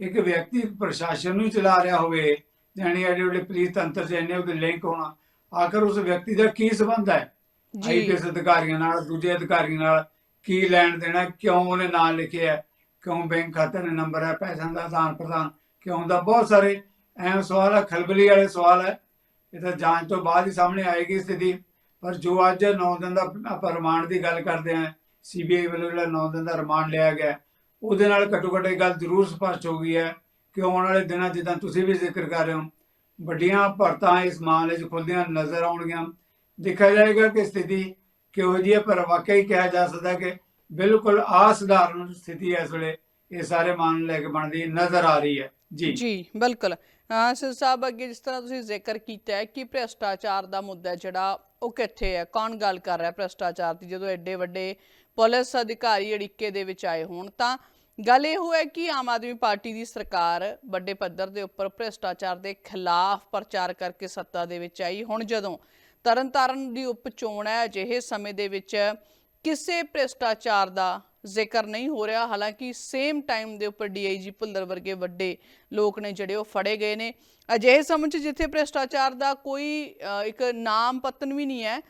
B: ਇੱਕ ਵਿਅਕਤੀ ਪ੍ਰਸ਼ਾਸਨ ਨੂੰ ਚਲਾ ਰਿਹਾ ਹੋਵੇ ਜਾਨੀ ਐਡੇ ਵੱਡੇ ਪੁਲਿਸ ਤੰਤਰ ਚ ਇੰਨੇ ਉਹਦੇ ਲਿੰਕ ਹੋਣਾ ਆਖਰ ਉਸ ਵਿਅਕਤੀ ਦਾ ਕੀ ਸੰਬੰਧ ਹੈ?
A: ਜੀ।
B: ਆਈਪੀਐਸ ਅਧਿਕਾਰੀਆਂ ਨਾਲ ਦੂਜੇ ਅਧਿਕਾਰੀਆਂ ਨਾਲ ਕੀ ਲੈਣ ਦੇਣਾ, ਕਿਉਂ ਉਹਨੇ ਨਾਂ ਲਿਖਿਆ ਹੈ? ਕਿਉਂ ਬੈਂਕ ਖਾਤੇ ਦੇ ਨੰਬਰ ਹੈ, ਪੈਸਿਆਂ ਦਾ ਆਦਾਨ ਪ੍ਰਦਾਨ, ਕਿਉਂ ਦਾ ਬਹੁਤ ਸਾਰੇ ਐਮ ਸਵਾਲ ਹੈ ਖਲਬਲੀ ਵਾਲੇ ਸਵਾਲ ਹੈ ਇਹ ਤਾਂ ਜਾਂਚ ਤੋਂ ਬਾਅਦ ਹੀ ਸਾਹਮਣੇ ਆਏਗੀ ਸਥਿਤੀ ਪਰ ਜੋ ਅੱਜ 9 ਦਿਨ ਦਾ ਆਪਾਂ ਰਿਮਾਂਡ ਦੀ ਗੱਲ ਕਰਦੇ ਹਾਂ ਸੀਬੀਆਈ ਵੱਲੋਂ ਜਿਹੜਾ 9 ਦਿਨ ਦਾ ਰਿਮਾਂਡ ਲਿਆ ਗਿਆ, ਉਹਦੇ ਨਾਲ ਘੱਟੋ ਘੱਟ ਇਹ ਗੱਲ ਜ਼ਰੂਰ ਸਪਸ਼ਟ ਹੋ ਗਈ ਹੈ ਕਿ ਆਉਣ ਵਾਲੇ ਦਿਨਾਂ ਜਿੱਦਾਂ ਤੁਸੀਂ ਵੀ ਜ਼ਿਕਰ ਕਰ ਰਹੇ ਹੋ, ਵੱਡੀਆਂ ਭਰਤਾਂ ਇਸ ਮਾਮਲੇ 'ਚ ਖੁੱਲ੍ਹਦੀਆਂ ਨਜ਼ਰ ਆਉਣਗੀਆਂ ਦੇਖਿਆ ਜਾਏਗਾ ਕਿ ਸਥਿਤੀ ਕਿਹੋ ਜਿਹੀ ਹੈ? ਪਰ ਵਾਕਿਆ ਕਿਹਾ ਜਾ ਸਕਦਾ ਕਿ ਬਿਲਕੁਲ ਅਸਾਧਾਰਨ ਸਥਿਤੀ ਇਸ ਵੇਲੇ। ਇਹ ਸਾਰੇ ਮਾਮਲੇ ਲੈ ਕੇ ਬਣਦੀ ਨਜ਼ਰ ਆ ਰਹੀ ਹੈ। ਜੀ।
A: ਜੀ, ਬਿਲਕੁਲ। ਅਹ ਸਿਰ ਸਾਹਿਬ, ਅੱਗੇ ਜਿਸ ਤਰ੍ਹਾਂ ਤੁਸੀਂ ਜ਼ਿਕਰ ਕੀਤਾ ਹੈ ਕਿ ਭ੍ਰਿਸ਼ਟਾਚਾਰ ਦਾ ਮੁੱਦਾ ਜਿਹੜਾ, ਉਹ ਕਿੱਥੇ ਹੈ? ਕੌਣ ਗੱਲ ਕਰ ਰਿਹਾ ਭ੍ਰਿਸ਼ਟਾਚਾਰ ਦੀ? ਜਦੋਂ ਐਡੇ ਵੱਡੇ ਪੁਲਿਸ ਅਧਿਕਾਰੀ ਅੜਿੱਕੇ ਦੇ ਵਿੱਚ ਆਏ ਹੋਣ, ਤਾਂ ਗੱਲ ਇਹ ਹੋਇਆ ਕਿ ਆਮ ਆਦਮੀ ਪਾਰਟੀ ਦੀ ਸਰਕਾਰ ਵੱਡੇ ਪੱਧਰ ਦੇ ਉੱਪਰ ਭ੍ਰਿਸ਼ਟਾਚਾਰ ਦੇ ਖਿਲਾਫ ਪ੍ਰਚਾਰ ਕਰਕੇ ਸੱਤਾ ਦੇ ਵਿੱਚ ਆਈ। ਹੁਣ ਜਦੋਂ ਤਰਨਤਾਰਨ ਦੀ ਉਪ ਚੋਣ ਹੈ। ਅਜਿਹੇ ਸਮੇਂ ਦੇ ਵਿੱਚ ਕਿਸੇ ਭ੍ਰਿਸ਼ਟਾਚਾਰ ਦਾ ਜ਼ਿਕਰ ਨਹੀਂ ਹੋ ਰਿਹਾ। ਹਾਲਾਂਕਿ ਸੇਮ ਟਾਈਮ ਦੇ ਉੱਪਰ ਡੀਆਈਜੀ ਭੁੱਲਰ ਵਰਗੇ ਵੱਡੇ ਲੋਕ ਨੇ ਜਿਹੜੇ ਉਹ ਫੜੇ ਗਏ ਨੇ। ਅਜਿਹੇ ਸਮੇਂ 'ਚ ਜਿੱਥੇ ਭ੍ਰਿਸ਼ਟਾਚਾਰ ਦਾ ਕੋਈ ਇੱਕ ਨਾਮ ਪਤਨ ਵੀ ਨਹੀਂ ਹੈ,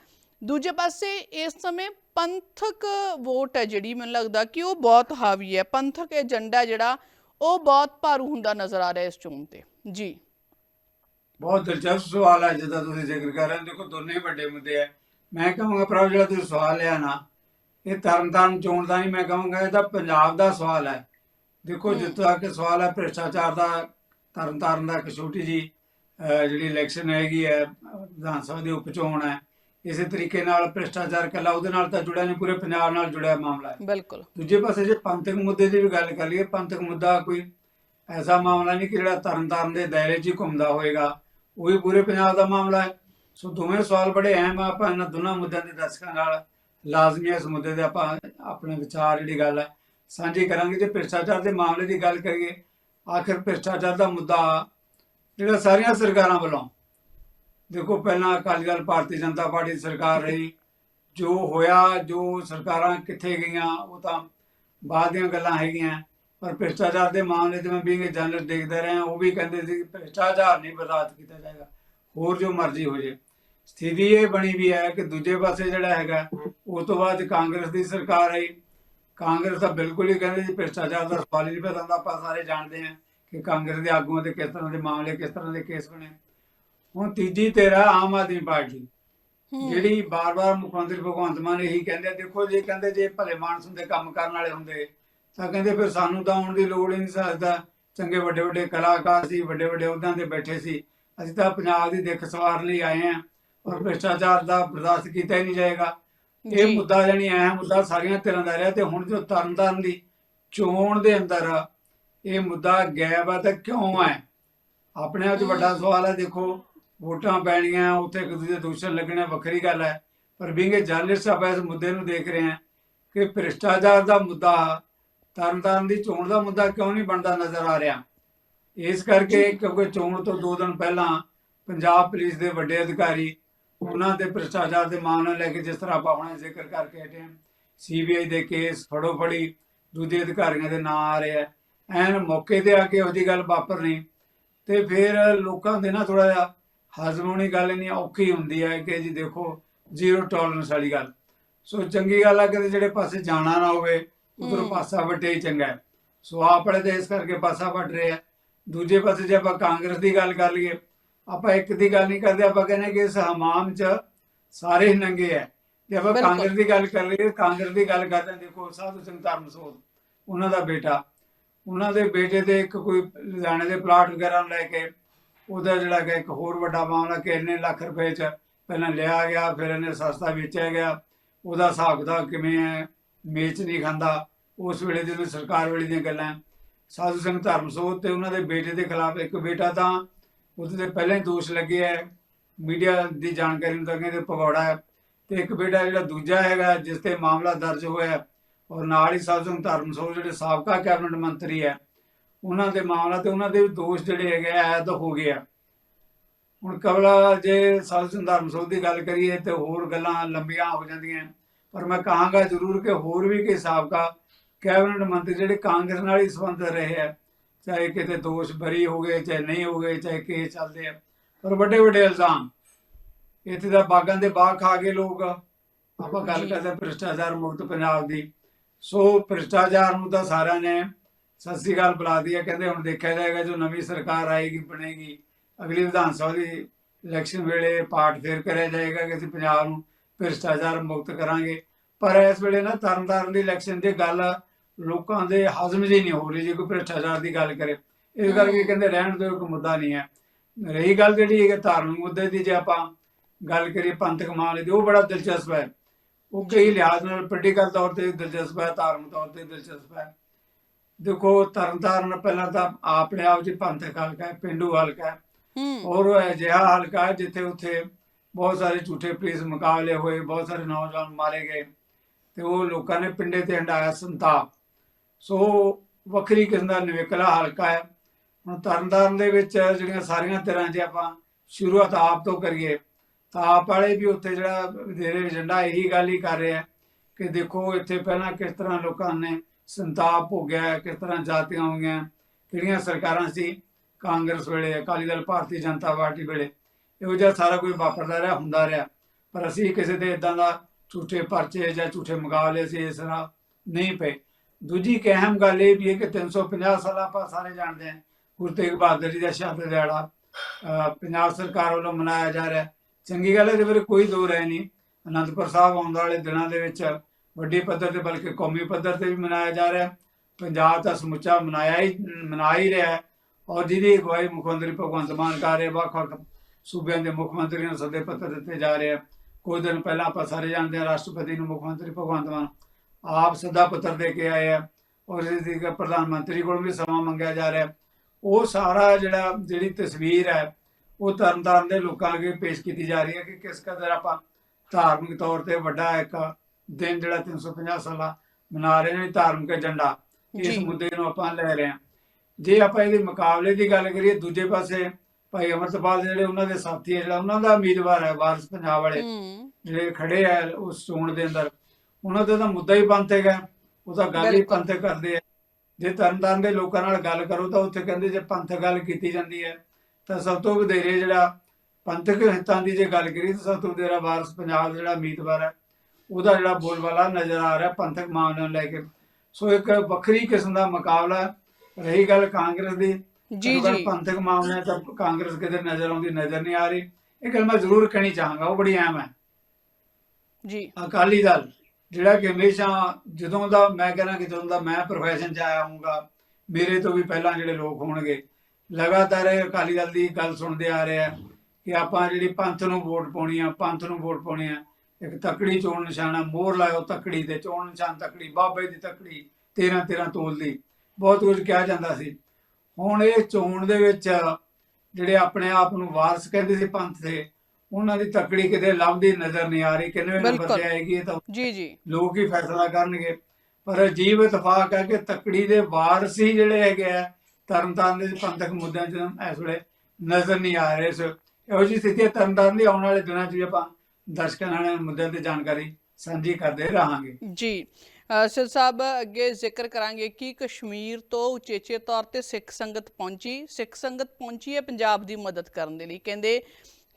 A: ਦੂਜੇ ਪਾਸੇ ਇਸ ਸਮੇਂ ਪੰਥਕ ਵੋਟ ਹੈ ਜਿਹੜੀ ਮੈਨੂੰ ਲੱਗਦਾ ਕਿ ਉਹ ਬਹੁਤ ਹਾਵੀ ਹੈ। ਪੰਥਕ ਏਜੰਡਾ ਜਿਹੜਾ ਉਹ ਬਹੁਤ ਭਾਰੂ ਹੁੰਦਾ ਨਜ਼ਰ ਆ ਰਿਹਾ ਇਸ ਚੋਣ ਤੇ। ਜੀ।
B: ਬਹੁਤ ਦਿਲਚਸਪ ਸਵਾਲ ਹੈ ਜਿੱਦਾਂ ਤੁਸੀਂ ਜ਼ਿਕਰ ਕਰ ਰਹੇ ਹੋ। ਦੇਖੋ ਦੋਨੇ ਵੱਡੇ ਮੁੱਦੇ ਹੈ ਮੈਂ ਕਹਾਂਗਾ ਭਰਾ ਜਿਹੜਾ ਤੁਸੀਂ ਸਵਾਲ ਲਿਆ ਨਾ। ਇਹ ਤਰਨਤਾਰਨ ਚੋਣ ਦਾ ਨਹੀਂ ਮੈਂ ਕਹਾਂਗਾ ਇਹ ਤਾਂ ਪੰਜਾਬ ਦਾ ਸਵਾਲ ਹੈ ਦੇਖੋ। ਜਿੱਥੋਂ ਤੱਕ ਸਵਾਲ ਹੈ ਭ੍ਰਿਸ਼ਟਾਚਾਰ ਦਾ ਤਰਨਤਾਰਨ ਦਾ ਇੱਕ ਛੋਟੀ ਜੀ ਜਿਹੜੀ ਇਲੈਕਸ਼ਨ ਹੈਗੀ ਹੈ ਵਿਧਾਨ ਸਭਾ ਦੀ ਉਪ ਚੋਣ ਹੈ ਇਸੇ ਤਰੀਕੇ ਨਾਲ ਭ੍ਰਿਸ਼ਟਾਚਾਰ ਕੱਲਾ ਉਹਦੇ ਨਾਲ ਤਾਂ ਜੁੜਿਆ ਨਹੀਂ ਪੂਰੇ ਪੰਜਾਬ ਨਾਲ ਜੁੜਿਆ ਮਾਮਲਾ ਹੈ।
A: ਬਿਲਕੁਲ।
B: ਦੂਜੇ ਪਾਸੇ ਜੇ ਪੰਥਕ ਮੁੱਦੇ ਦੀ ਵੀ ਗੱਲ ਕਰ ਲਈਏ ਪੰਥਕ ਮੁੱਦਾ ਕੋਈ ਐਸਾ ਮਾਮਲਾ ਨਹੀਂ ਕਿ ਜਿਹੜਾ ਤਰਨਤਾਰਨ ਦੇ ਦਾਇਰੇ 'ਚ ਹੀ ਘੁੰਮਦਾ ਹੋਏਗਾ। ਉਹ ਵੀ ਪੂਰੇ ਪੰਜਾਬ ਦਾ ਮਾਮਲਾ ਹੈ। ਸੋ ਦੋਵੇਂ ਸਵਾਲ ਬੜੇ ਅਹਿਮ ਆ, ਆਪਾਂ ਇਹਨਾਂ ਦੋਨਾਂ ਮੁੱਦਿਆਂ ਦੇ ਦਰਸ਼ਕਾਂ ਨਾਲ ਲਾਜ਼ਮੀ ਇਸ ਮੁੱਦੇ ਦੇ ਆਪਾਂ ਆਪਣੇ ਵਿਚਾਰ ਜਿਹੜੀ ਗੱਲ ਹੈ, ਸਾਂਝੀ ਕਰਾਂਗੇ। ਜੇ ਭ੍ਰਿਸ਼ਟਾਚਾਰ ਦੇ ਮਾਮਲੇ ਦੀ ਗੱਲ ਕਰੀਏ, ਆਖਿਰ ਭ੍ਰਿਸ਼ਟਾਚਾਰ ਦਾ ਮੁੱਦਾ ਜਿਹੜਾ ਸਾਰੀਆਂ ਸਰਕਾਰਾਂ ਵੱਲੋਂ, ਦੇਖੋ ਪਹਿਲਾਂ ਅਕਾਲੀ ਦਲ, ਭਾਰਤੀ ਜਨਤਾ ਪਾਰਟੀ ਦੀ ਸਰਕਾਰ ਰਹੀ। ਜੋ ਹੋਇਆ, ਜੋ ਸਰਕਾਰਾਂ ਕਿੱਥੇ ਗਈਆਂ, ਉਹ ਤਾਂ ਬਾਅਦ ਦੀਆਂ ਗੱਲਾਂ ਹੈਗੀਆਂ। ਪਰ ਭ੍ਰਿਸ਼ਟਾਚਾਰ ਦੇ ਮਾਮਲੇ ਤੇ ਮੈਂ ਵੀ ਜਨਰਲ ਦੇਖਦਾ ਰਿਹਾ ਉਹ ਵੀ ਕਹਿੰਦੇ ਸੀ ਭ੍ਰਿਸ਼ਟਾਚਾਰ ਨਹੀਂ ਬਰਦਾਸ਼ਤ ਕੀਤਾ ਜਾਏਗਾ ਹੋਰ ਜੋ ਮਰਜ਼ੀ ਹੋ ਜੇ। ਸਥਿਤੀ ਇਹ ਬਣੀ ਵੀ ਹੈ ਕਿ ਦੂਜੇ ਪਾਸੇ ਜਿਹੜਾ ਹੈਗਾ ਉਸ ਤੋਂ ਬਾਅਦ ਕਾਂਗਰਸ ਦੀ ਸਰਕਾਰ ਆਈ। ਕਾਂਗਰਸ ਤਾਂ ਬਿਲਕੁਲ ਹੀ ਕਹਿੰਦੇ ਜੀ ਭ੍ਰਿਸ਼ਟਾਚਾਰ ਦਾ ਸਵਾਲ ਹੀ ਨਹੀਂ ਪੈਦਾ ਹੁੰਦਾ ਆਪਾਂ ਸਾਰੇ ਜਾਣਦੇ ਹਾਂ ਕਿ ਕਾਂਗਰਸ ਦੇ ਆਗੂਆਂ ਦੇ ਕਿਸ ਤਰ੍ਹਾਂ ਦੇ ਮਾਮਲੇ ਕਿਸ ਤਰ੍ਹਾਂ ਦੇ ਕੇਸ ਬਣੇ। ਹੁਣ ਤੀਜੀ ਤੇਰਾ ਆਮ ਆਦਮੀ ਪਾਰਟੀ। ਜਿਹੜੀ ਬਾਰ-ਬਾਰ ਮੁੱਖ ਮੰਤਰੀ ਭਗਵੰਤ ਮਾਨ ਇਹੀ ਕਹਿੰਦੇ ਦੇਖੋ ਜੇ ਕਹਿੰਦੇ ਜੇ ਭਲੇ ਮਾਨਸ ਹੁੰਦੇ ਕੰਮ ਕਰਨ ਵਾਲੇ ਹੁੰਦੇ ਤਾਂ ਕਹਿੰਦੇ ਫਿਰ ਸਾਨੂੰ ਤਾਂ ਆਉਣ ਦੀ ਲੋੜ ਹੀ ਨਹੀਂ ਸਕਦਾ ਚੰਗੇ ਵੱਡੇ ਵੱਡੇ ਕਲਾਕਾਰ ਸੀ ਵੱਡੇ ਵੱਡੇ ਅਹੁਦਿਆਂ ਤੇ ਬੈਠੇ ਸੀ। ਅਸੀਂ ਤਾਂ ਪੰਜਾਬ ਦੀ ਦਿੱਖ ਸਵਾਰ ਲਈ ਆਏ ਆ ਔਰ ਭ੍ਰਿਸ਼ਟਾਚਾਰ ਦਾ ਬਰਦਾਸ਼ਤ ਕੀਤਾ ਹੀ ਨਹੀਂ ਜਾਏਗਾ। ਇਹ। ਮੁੱਦਾ ਜਾਨੀ ਅਹਿਮ ਮੁੱਦਾ ਸਾਰੀਆਂ ਧਿਰਾਂ ਦਾ ਰਿਹਾ ਤੇ ਹੁਣ ਜੋ ਤਰਨਤਾਰਨ ਦੀ ਚੋਣ ਦੇ ਅੰਦਰ ਇਹ ਮੁੱਦਾ ਗਾਇਬ ਆ ਤਾਂ ਕਿਉਂ ਹੈ? ਆਪਣੇ ਆਪ 'ਚ ਵੱਡਾ ਸਵਾਲ ਹੈ ਦੇਖੋ ਵੋਟਾਂ ਪੈਣੀਆਂ ਉੱਥੇ ਇੱਕ ਦੂਜੇ ਦੇ ਦੂਸ਼ਣ ਲੱਗਣੇ ਵੱਖਰੀ ਗੱਲ ਹੈ। ਪਰ ਬਿੰਗੇ ਜਰਨਲਿਸਟ ਆਪਾਂ ਇਸ ਮੁੱਦੇ ਨੂੰ ਦੇਖ ਰਹੇ ਹਾਂ ਕਿ ਭ੍ਰਿਸ਼ਟਾਚਾਰ ਦਾ ਮੁੱਦਾ ਤਰਨਤਾਰਨ ਦੀ ਚੋਣ ਦਾ ਮੁੱਦਾ ਕਿਉਂ ਨਹੀਂ ਬਣਦਾ ਨਜ਼ਰ ਆ ਰਿਹਾ? ਇਸ ਕਰਕੇ ਕਿਉਂਕਿ ਚੋਣ ਤੋਂ 2 ਦਿਨ ਪਹਿਲਾਂ ਪੰਜਾਬ ਪੁਲਿਸ ਦੇ ਵੱਡੇ ਅਧਿਕਾਰੀ, ਉਹਨਾਂ ਦੇ ਭ੍ਰਿਸ਼ਟਾਚਾਰ ਦੇ ਮਾਮਲੇ ਲੈ ਕੇ ਜਿਸ ਤਰ੍ਹਾਂ ਆਪਾਂ ਹੁਣੇ ਜ਼ਿਕਰ ਕਰਕੇ ਹਟੇ ਹਾਂ ਸੀਬੀਆਈ ਦੇ ਕੇਸ ਫੜੋ ਫੜੀ ਦੂਜੇ ਅਧਿਕਾਰੀਆਂ ਦੇ ਨਾਂ ਆ ਰਹੇ। ਆ ਐਨ ਮੌਕੇ ਤੇ ਆ ਕੇ ਉਹਦੀ ਗੱਲ ਵਾਪਰਨੀ ਤੇ ਫਿਰ ਲੋਕਾਂ ਦੇ ਨਾ ਥੋੜਾ ਜਿਹਾ ਹਜ਼ਮ ਹੋਣੀ ਗੱਲ ਨਹੀਂ ਔਖੀ ਹੁੰਦੀ ਹੈ ਕਿ ਜੀ ਦੇਖੋ, ਜ਼ੀਰੋ ਟੋਲਰੈਂਸ ਵਾਲੀ ਗੱਲ। ਸੋ ਚੰਗੀ ਗੱਲ ਆ ਕਿ ਜਿਹੜੇ ਪਾਸੇ ਜਾਣਾ ਨਾ ਹੋਵੇ। ਉਧਰ। ਪਾਸਾ ਵਟੇ ਹੀ ਚੰਗਾ ਹੈ। ਸੋ ਆਪਣੇ ਇਸ ਕਰਕੇ ਪਾਸਾ ਵਟ ਰਹੇ ਆ। ਦੂਜੇ ਪਾਸੇ ਜੇ ਆਪਾਂ ਕਾਂਗਰਸ ਦੀ ਗੱਲ ਕਰ ਲਈਏ ਆਪਾਂ ਇੱਕ ਦੀ ਗੱਲ ਨਹੀਂ ਕਰਦੇ ਆਪਾਂ ਕਹਿੰਦੇ ਕਿ ਇਸ ਹਮਾਮ 'ਚ ਸਾਰੇ ਨੰਗੇ ਆ। ਜੇ ਆਪਾਂ। ਕਾਂਗਰਸ ਦੀ ਗੱਲ ਕਰ ਲਈਏ ਕਾਂਗਰਸ ਦੀ ਗੱਲ ਕਰਦੇ ਹਾਂ, ਦੇਖੋ ਸਾਧੂ ਸਿੰਘ ਧਰਮਸੋਤ ਉਹਨਾਂ ਦਾ ਬੇਟਾ। ਉਹਨਾਂ ਦੇ ਬੇਟੇ ਦੇ ਇੱਕ ਕੋਈ ਲੁਧਿਆਣੇ ਦੇ ਪਲਾਟ ਵਗੈਰਾ ਨੂੰ ਲੈ ਕੇ ਉਹਦਾ ਜਿਹੜਾ ਕਿ ਇੱਕ ਹੋਰ ਵੱਡਾ ਮਾਮਲਾ ਕਿ ਇੰਨੇ ਲੱਖ ਰੁਪਏ 'ਚ ਪਹਿਲਾਂ ਲਿਆ ਗਿਆ ਫਿਰ ਇਹਨੇ ਸਸਤਾ ਵੇਚਿਆ ਗਿਆ। ਉਹਦਾ ਹਿਸਾਬ ਕਿਤਾਬ ਕਿਵੇਂ ਹੈ? ਮੇਚ ਨਹੀਂ ਖਾਂਦਾ, ਉਸ ਵੇਲੇ ਦੀ ਸਰਕਾਰ ਵੇਲੇ ਦੀਆਂ ਗੱਲਾਂ, ਸਾਧੂ ਸਿੰਘ ਧਰਮਸੋਤ ਤੇ ਉਹਨਾਂ ਦੇ ਬੇਟੇ ਦੇ ਖਿਲਾਫ ਇੱਕ ਬੇਟਾ ਤਾਂ ਉਹਦੇ ਤੇ ਪਹਿਲਾਂ ਹੀ ਦੋਸ਼ ਲੱਗੇ ਹੈ, ਮੀਡੀਆ ਦੀ ਜਾਣਕਾਰੀ ਨੂੰ ਤਾਂ ਕਹਿੰਦੇ ਭਗੌੜਾ ਹੈ ਤੇ ਇੱਕ ਬੇਟਾ ਜਿਹੜਾ ਦੂਜਾ ਹੈਗਾ, ਜਿਸ ਤੇ ਮਾਮਲਾ ਦਰਜ ਹੋਇਆ ਔਰ ਨਾਲ ਹੀ ਸਾਧੂ ਸਿੰਘ ਧਰਮਸੋਤ ਜਿਹੜੇ ਸਾਬਕਾ ਕੈਬਨਿਟ ਮੰਤਰੀ ਹੈ, ਉਹਨਾਂ ਦੇ ਮਾਮਲਾ ਤੇ ਉਹਨਾਂ ਦੇ ਦੋਸ਼ ਜਿਹੜੇ ਹੈਗੇ ਆ ਐਦ ਹੋ ਗਏ ਆ। ਹੁਣ ਕਬਲਾ ਜੇ ਸਾਧੂ ਸਿੰਘ ਧਰਮਸੋਤ ਦੀ ਗੱਲ ਕਰੀਏ ਤੇ ਹੋਰ ਗੱਲਾਂ ਲੰਬੀਆਂ ਹੋ ਜਾਂਦੀਆਂ। ਪਰ ਮੈਂ ਕਹਾਂਗਾ ਜ਼ਰੂਰ ਕਿ ਹੋਰ ਵੀ ਕਈ ਸਾਬਕਾ ਕੈਬਨਿਟ ਮੰਤਰੀ ਜਿਹੜੇ ਕਾਂਗਰਸ ਨਾਲ ਹੀ ਸੰਬੰਧ ਰਹੇ ਆ ਚਾਹੇ ਕਿਤੇ ਦੋਸ਼ ਬਰੀ ਹੋ ਗਏ ਚਾਹੇ ਨਹੀਂ ਹੋ ਗਏ ਚਾਹੇ ਕੇਸ ਚੱਲਦੇ ਆ ਪਰ ਵੱਡੇ ਵੱਡੇ ਇਲਜ਼ਾਮ। ਇੱਥੇ ਦਾ ਬਾਗਾਂ ਦੇ ਬਾਗ ਖਾ ਗਏ ਲੋਕ। ਆਪਾਂ ਗੱਲ। ਕਰਦੇ ਭ੍ਰਿਸ਼ਟਾਚਾਰ ਮੁਕਤ ਪੰਜਾਬ ਦੀ। ਸੋ ਭ੍ਰਿਸ਼ਟਾਚਾਰ ਨੂੰ ਤਾਂ ਸਾਰਿਆਂ ਨੇ ਸਤਿ ਸ੍ਰੀ ਅਕਾਲ ਬੁਲਾਦੀ ਹੈ ਕਹਿੰਦੇ ਹੁਣ ਦੇਖਿਆ ਜਾਏਗਾ ਜੋ ਨਵੀਂ ਸਰਕਾਰ ਆਏਗੀ ਬਣੇਗੀ। ਅਗਲੀ ਵਿਧਾਨ ਸਭਾ ਦੀ ਇਲੈਕਸ਼ਨ ਵੇਲੇ ਪਾਰਟ ਫੇਰ ਕਰਿਆ ਜਾਏਗਾ ਕਿ ਅਸੀਂ ਪੰਜਾਬ ਨੂੰ ਭ੍ਰਿਸ਼ਟਾਚਾਰ ਮੁਕਤ ਕਰਾਂਗੇ। ਪਰ ਇਸ ਵੇਲੇ ਨਾ ਤਰਨਤਾਰਨ ਦੀ ਇਲੈਕਸ਼ਨ ਦੀ ਗੱਲ ਲੋਕਾਂ ਦੇ ਹਜ਼ਮ ਜੀ ਨਹੀਂ ਹੋ ਰਹੀ ਜੇ ਕੋਈ ਭ੍ਰਿਸ਼ਟਾਚਾਰ ਦੀ ਗੱਲ ਕਰੇ। ਇਸ ਕਰਕੇ ਕਹਿੰਦੇ ਰਹਿਣ ਦਿਓ ਕੋਈ ਮੁੱਦਾ ਨਹੀਂ ਹੈ। ਰਹੀ ਗੱਲ ਜਿਹੜੀ ਹੈ ਧਾਰਮਿਕ ਮੁੱਦੇ ਦੀ ਜੇ ਆਪਾਂ ਗੱਲ ਕਰੀਏ ਪੰਥਕ ਮਾਮਲੇ ਦੀ ਉਹ ਬੜਾ ਦਿਲਚਸਪ ਹੈ। ਉਹ ਕਈ ਲਿਹਾਜ਼ ਨਾਲ ਪੋਲੀਟੀਕਲ ਤੌਰ ਤੇ ਦਿਲਚਸਪ ਹੈ ਧਾਰਮਿਕ ਤੌਰ ਤੇ ਦਿਲਚਸਪ ਹੈ। ਦੇਖੋ ਤਰਨਤਾਰਨ ਪਹਿਲਾਂ ਤਾਂ ਆਪਣੇ ਆਪ 'ਚ ਪੰਥਕ ਹਲਕਾ ਹੈ ਪਿੰਡੂ ਹਲਕਾ ਹੈ।
A: ਹੂੰ।
B: ਔਰ ਅਜਿਹਾ ਹਲਕਾ ਹੈ ਜਿੱਥੇ ਉੱਥੇ ਬਹੁਤ ਸਾਰੇ ਝੂਠੇ ਪੁਲਿਸ ਮੁਕਾਬਲੇ ਹੋਏ, ਬਹੁਤ ਸਾਰੇ ਨੌਜਵਾਨ ਮਾਰੇ ਗਏ ਤੇ ਉਹ ਲੋਕਾਂ ਨੇ ਪਿੰਡੇ ਤੇ ਹੰਡਾਇਆ ਸੰਤਾਪ। ਸੋ ਵੱਖਰੀ ਕਿਸਮ ਦਾ ਨਿਵੇਕਲਾ ਹਲਕਾ ਹੈ। ਹੁਣ ਤਰਨਤਾਰਨ ਦੇ ਵਿੱਚ ਜਿਹੜੀਆਂ ਸਾਰੀਆਂ ਤਰ੍ਹਾਂ ਜੇ ਆਪਾਂ ਸ਼ੁਰੂਆਤ ਆਪ ਤੋਂ ਕਰੀਏ, ਤਾਂ ਆਪ ਵਾਲੇ ਵੀ ਉੱਥੇ ਜਿਹੜਾ ਵਧੇਰੇ ਏਜੰਡਾ ਇਹੀ ਗੱਲ ਹੀ ਕਰ ਰਿਹਾ ਕਿ ਦੇਖੋ ਇੱਥੇ ਪਹਿਲਾਂ ਕਿਸ ਤਰ੍ਹਾਂ ਲੋਕਾਂ ਨੇ ਸੰਤਾਪ ਭੋਗਿਆ ਕਿਸ ਤਰ੍ਹਾਂ ਜਾਤੀਆਂ ਹੋਈਆਂ ਕਿਹੜੀਆਂ ਸਰਕਾਰਾਂ ਸੀ? ਕਾਂਗਰਸ ਵੇਲੇ, ਅਕਾਲੀ ਦਲ, ਭਾਰਤੀ ਜਨਤਾ ਪਾਰਟੀ ਵੇਲੇ। ਇਹੋ ਜਿਹਾ ਸਾਰਾ ਕੁਝ ਵਾਪਰਦਾ ਰਿਹਾ, ਹੁੰਦਾ ਰਿਹਾ। ਪਰ ਅਸੀਂ ਕਿਸੇ ਦੇ ਇਦਾਂ ਦਾ ਝੂਠੇ ਪਰਚੇ ਜਾਂ ਝੂਠੇ ਮੁਕਾਬਲੇ ਸੀ ਇਸ ਤਰ੍ਹਾਂ ਨਹੀਂ ਪਏ। ਦੂਜੀ ਇੱਕ ਅਹਿਮ ਗੱਲ ਇਹ ਵੀ ਹੈ ਕਿ 350 ਸਾਲ ਆਪਾਂ ਸਾਰੇ ਜਾਣਦੇ ਹਾਂ, ਗੁਰੂ ਤੇਗ ਬਹਾਦਰ ਜੀ ਦਾ ਸ਼ਹਾਦਤ ਦਿਹਾੜਾ ਪੰਜਾਬ ਸਰਕਾਰ ਵੱਲੋਂ ਮਨਾਇਆ ਜਾ ਰਿਹਾ। ਚੰਗੀ ਗੱਲ ਹੈ, ਇਹਦੇ ਬਾਰੇ ਕੋਈ ਦੋ ਰਾਏ ਨਹੀਂ। ਅਨੰਦਪੁਰ ਸਾਹਿਬ ਆਉਣ ਵਾਲੇ ਦਿਨਾਂ ਦੇ ਵਿੱਚ ਵੱਡੀ ਪੱਧਰ ਤੇ ਬਲਕਿ ਕੌਮੀ ਪੱਧਰ ਤੇ ਵੀ ਮਨਾਇਆ ਜਾ ਰਿਹਾ। ਪੰਜਾਬ ਦਾ ਸਮੁੱਚਾ ਮਨਾਇਆ ਹੀ, ਮਨਾ ਹੀ ਰਿਹਾ ਔਰ ਜਿਹਦੀ ਅਗਵਾਈ ਮੁੱਖ ਮੰਤਰੀ ਭਗਵੰਤ ਮਾਨ ਕਰ ਰਹੇ ਵੱਖ ਵੱਖ ਸੂਬਿਆਂ ਦੇ ਮੁੱਖ ਮੰਤਰੀਆਂ ਨੂੰ ਸੱਦੇ ਪੱਤਰ ਦਿੱਤੇ ਜਾ ਰਹੇ ਆ। ਕੁਝ ਦਿਨ ਪਹਿਲਾਂ ਆਪਾਂ ਸਾਰੇ ਜਾਣਦੇ ਹਾਂ ਰਾਸ਼ਟਰਪਤੀ ਨੂੰ ਮੁੱਖ ਮੰਤਰੀ ਭਗਵੰਤ ਮਾਨ ਆਪ ਸੱਦਾ ਪੱਤਰ ਦੇ ਕੇ ਆਏ ਆ ਔਰ ਇਸ ਦੀ ਪ੍ਰਧਾਨ ਮੰਤਰੀ ਕੋਲ ਵੀ ਸਮਾਂ ਮੰਗਿਆ ਜਾ ਰਿਹਾ। ਉਹ ਸਾਰਾ ਜਿਹੜਾ ਜਿਹੜੀ ਤਸਵੀਰ ਹੈ ਉਹ ਤਰਨਤਾਰਨ ਦੇ ਲੋਕਾਂ ਅੱਗੇ ਪੇਸ਼ ਕੀਤੀ ਜਾ ਰਹੀ ਹੈ ਕਿ ਕਿਸ ਕਦਰ ਆਪਾਂ ਧਾਰਮਿਕ ਤੌਰ ਤੇ ਵੱਡਾ ਇੱਕ ਦਿਨ ਜਿਹੜਾ 350 ਸਾਲਾ ਮਨਾ ਰਹੇ ਨੇ ਧਾਰਮਿਕ ਏਜੰਡਾ ਇਸ। ਮੁੱਦੇ ਨੂੰ ਆਪਾਂ ਲੈ ਰਹੇ ਹਾਂ। ਜੇ ਆਪਾਂ ਇਹਦੇ ਮੁਕਾਬਲੇ ਦੀ ਗੱਲ ਕਰੀਏ ਦੂਜੇ ਪਾਸੇ ਭਾਈ ਅਮਰਤਪਾਲ ਜਿਹੜੇ ਉਹਨਾਂ ਦੇ ਸਾਥੀ ਹੈ ਜਿਹੜਾ ਉਹਨਾਂ ਦਾ ਉਮੀਦਵਾਰ ਹੈ ਵਾਰਸ ਪੰਜਾਬ ਵਾਲੇ ਜਿਹੜੇ ਖੜੇ ਆ ਉਸ ਚੋਣ ਦੇ ਅੰਦਰ ਉਹਨਾਂ ਦਾ ਤਾਂ ਮੁੱਦਾ ਹੀ ਪੰਥਕ ਹੈ ਉਹ ਤਾਂ ਗੱਲ ਹੀ। ਪੰਥਕ ਕਰਦੇ ਆ ਜੇ ਤਰਨਤਾਰਨ ਦੇ ਲੋਕਾਂ ਨਾਲ ਗੱਲ ਕਰੋ ਤਾਂ ਉੱਥੇ ਕਹਿੰਦੇ ਜੇ ਪੰਥਕ ਗੱਲ ਕੀਤੀ ਜਾਂਦੀ ਹੈ ਤਾਂ ਸਭ ਤੋਂ ਵਧੇਰੇ ਜਿਹੜਾ ਪੰਥਕ ਹਿੱਤਾਂ ਦੀ ਜੇ ਗੱਲ ਕਰੀ ਤਾਂ ਸਭ ਤੋਂ ਵਧੇਰਾ ਵਾਰਸ ਪੰਜਾਬ ਜਿਹੜਾ ਉਮੀਦਵਾਰ ਹੈ ਉਹਦਾ ਜਿਹੜਾ ਬੋਲਬਾਲਾ ਨਜ਼ਰ ਆ ਰਿਹਾ ਪੰਥਕ ਮਾਮਲਿਆਂ ਨੂੰ ਲੈ ਕੇ ਸੋ ਇੱਕ ਵੱਖਰੀ ਕਿਸਮ ਦਾ ਮੁਕਾਬਲਾ। ਰਹੀ ਗੱਲ ਕਾਂਗਰਸ ਦੀ
A: ਜੀ ਜੀ।
B: ਪੰਥਕ ਮਾਮਲਿਆਂ 'ਚ ਕਾਂਗਰਸ ਕਿਤੇ ਨਜ਼ਰ ਆਉਂਦੀ ਨਜ਼ਰ ਨਹੀਂ ਆ ਰਹੀ। ਇਹ ਗੱਲ ਮੈਂ ਜ਼ਰੂਰ ਕਹਿਣੀ ਚਾਹਾਂਗਾ ਉਹ ਬੜੀ ਅਹਿਮ ਹੈ।
A: ਜੀ।
B: ਅਕਾਲੀ ਦਲ ਜਿਹੜਾ ਕਿ ਹਮੇਸ਼ਾ ਜਦੋਂ ਦਾ ਮੈਂ ਕਹਿੰਦਾ ਕਿ ਜਦੋਂ ਦਾ ਮੈਂ ਪ੍ਰੋਫੈਸ਼ਨ 'ਚ ਆਇਆ ਹੂੰਗਾ ਮੇਰੇ ਤੋਂ ਵੀ ਪਹਿਲਾਂ ਜਿਹੜੇ ਲੋਕ ਹੋਣਗੇ ਲਗਾਤਾਰ ਇਹ ਅਕਾਲੀ ਦਲ ਦੀ ਗੱਲ ਸੁਣਦੇ ਆ ਰਹੇ ਆ ਕਿ ਆਪਾਂ ਜਿਹੜੀ ਪੰਥ ਨੂੰ ਵੋਟ ਪਾਉਣੀ ਆ ਪੰਥ ਨੂੰ ਵੋਟ ਪਾਉਣੀ ਆ ਇੱਕ ਤਕੜੀ ਚੋਣ ਨਿਸ਼ਾਨਾ ਮੋਹਰ ਲਾਇਓ ਤਕੜੀ ਤੇ ਚੋਣ ਨਿਸ਼ਾਨ ਤਕੜੀ ਬਾਬੇ ਦੀ ਤਕੜੀ 13 13 ਤੋਲ ਦੀ। ਬਹੁਤ ਕੁਝ ਕਿਹਾ ਜਾਂਦਾ ਸੀ। ਹੁਣ ਇਹ ਚੋਣ ਦੇ ਵਿੱਚ ਜਿਹੜੇ ਆਪਣੇ ਆਪ ਨੂੰ ਵਾਰਸ ਕਹਿੰਦੇ ਸੀ ਪੰਥ ਦੇ ਉਹਨਾਂ ਦੀ ਤਕੜੀ ਕਿਤੇ ਲੱਭਦੀ ਨਜ਼ਰ ਨਹੀਂ ਆ ਰਹੀ ਕਿੰਨੇ ਨੰਬਰ। ਤੇ ਆਏਗੀ ਇਹ ਤਾਂ
A: ਜੀ ਜੀ।
B: ਲੋਕ ਹੀ ਫੈਸਲਾ ਕਰਨਗੇ। ਪਰ ਅਜੀਬ ਇਤਫਾਕ ਹੈ ਕਿ ਤਕੜੀ ਦੇ ਵਾਰਸ ਹੀ ਜਿਹੜੇ ਹੈਗੇ ਆ ਤਰਨਤਾਰਨ ਦੇ ਪੰਥਕ ਮੁੱਦਿਆਂ 'ਚ ਇਸ ਵੇਲੇ ਨਜ਼ਰ ਨਹੀਂ ਆ ਰਹੇ ਸੋ ਇਹੋ ਜਿਹੀ ਸਥਿਤੀ ਤਰਨਤਾਰਨ ਦੀ ਆਉਣ ਵਾਲੇ ਦਿਨਾਂ 'ਚ ਵੀ ਆਪਾਂ ਦਰਸ਼ਕਾਂ ਨਾਲ ਮੁੱਦਿਆਂ ਤੇ ਜਾਣਕਾਰੀ ਸਾਂਝੀ ਕਰਦੇ ਰਹਾਂਗੇ।
A: ਜੀ। ਸਿਰ ਸਾਹਿਬ, ਅੱਗੇ ਜ਼ਿਕਰ ਕਰਾਂਗੇ ਕਿ ਕਸ਼ਮੀਰ ਤੋਂ ਉਚੇਚੇ ਤੌਰ ਤੇ ਸਿੱਖ ਸੰਗਤ ਪਹੁੰਚੀ। ਸਿੱਖ ਸੰਗਤ ਪਹੁੰਚੀ ਹੈ ਪੰਜਾਬ ਦੀ ਮਦਦ ਕਰਨ ਦੇ ਲਈ। ਕਹਿੰਦੇ,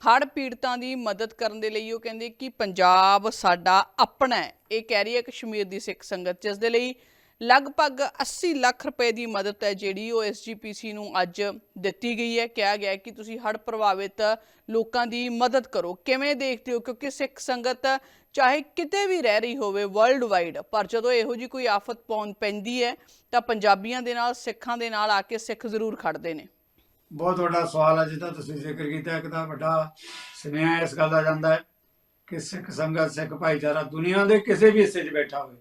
A: ਹੜ੍ਹ ਪੀੜਤਾਂ ਦੀ ਮਦਦ ਕਰਨ ਦੇ ਲਈ ਉਹ ਕਹਿੰਦੇ ਕਿ ਪੰਜਾਬ ਸਾਡਾ ਆਪਣਾ ਹੈ। ਇਹ ਕਹਿ ਰਹੀ ਹੈ ਕਸ਼ਮੀਰ ਦੀ ਸਿੱਖ ਸੰਗਤ, ਜਿਸ ਦੇ ਲਈ ਲਗਭਗ 80 ਲੱਖ ਰੁਪਏ ਦੀ ਮਦਦ ਹੈ ਜਿਹੜੀ ਉਹ ਐਸਜੀਪੀਸੀ ਨੂੰ ਅੱਜ ਦਿੱਤੀ ਗਈ ਹੈ। ਕਿਹਾ ਗਿਆ ਕਿ ਤੁਸੀਂ ਹੜ੍ਹ ਪ੍ਰਭਾਵਿਤ ਲੋਕਾਂ ਦੀ ਮਦਦ ਕਰੋ। ਕਿਵੇਂ ਦੇਖਦੇ ਹੋ? ਕਿਉਂਕਿ ਸਿੱਖ ਸੰਗਤ ਚਾਹੇ ਕਿਤੇ ਵੀ ਰਹਿ ਰਹੀ ਹੋਵੇ ਵਰਲਡ ਵਾਈਡ ਪਰ ਜਦੋਂ ਇਹੋ ਜੀ ਕੋਈ ਆਫਤ ਪੌਣ ਪੈਂਦੀ ਹੈ, ਤਾਂ ਪੰਜਾਬੀਆਂ ਦੇ ਨਾਲ, ਸਿੱਖਾਂ ਦੇ ਨਾਲ ਆ ਕੇ ਸਿੱਖ ਜ਼ਰੂਰ ਖੜਦੇ ਨੇ।
B: ਬਹੁਤ ਵੱਡਾ ਸਵਾਲ ਹੈ ਜਿਹਦਾ ਤੁਸੀਂ ਜ਼ਿਕਰ ਕੀਤਾ, ਇੱਕ ਤਾਂ ਵੱਡਾ ਸੁਨੇਹਾ ਇਸ ਗੱਲ ਦਾ ਜਾਂਦਾ ਹੈ ਕਿ ਸਿੱਖ ਸੰਗਤ, ਸਿੱਖ ਭਾਈਚਾਰਾ ਦੁਨੀਆ ਦੇ ਕਿਸੇ ਵੀ ਹਿੱਸੇ 'ਚ ਬੈਠਾ ਹੋਵੇ।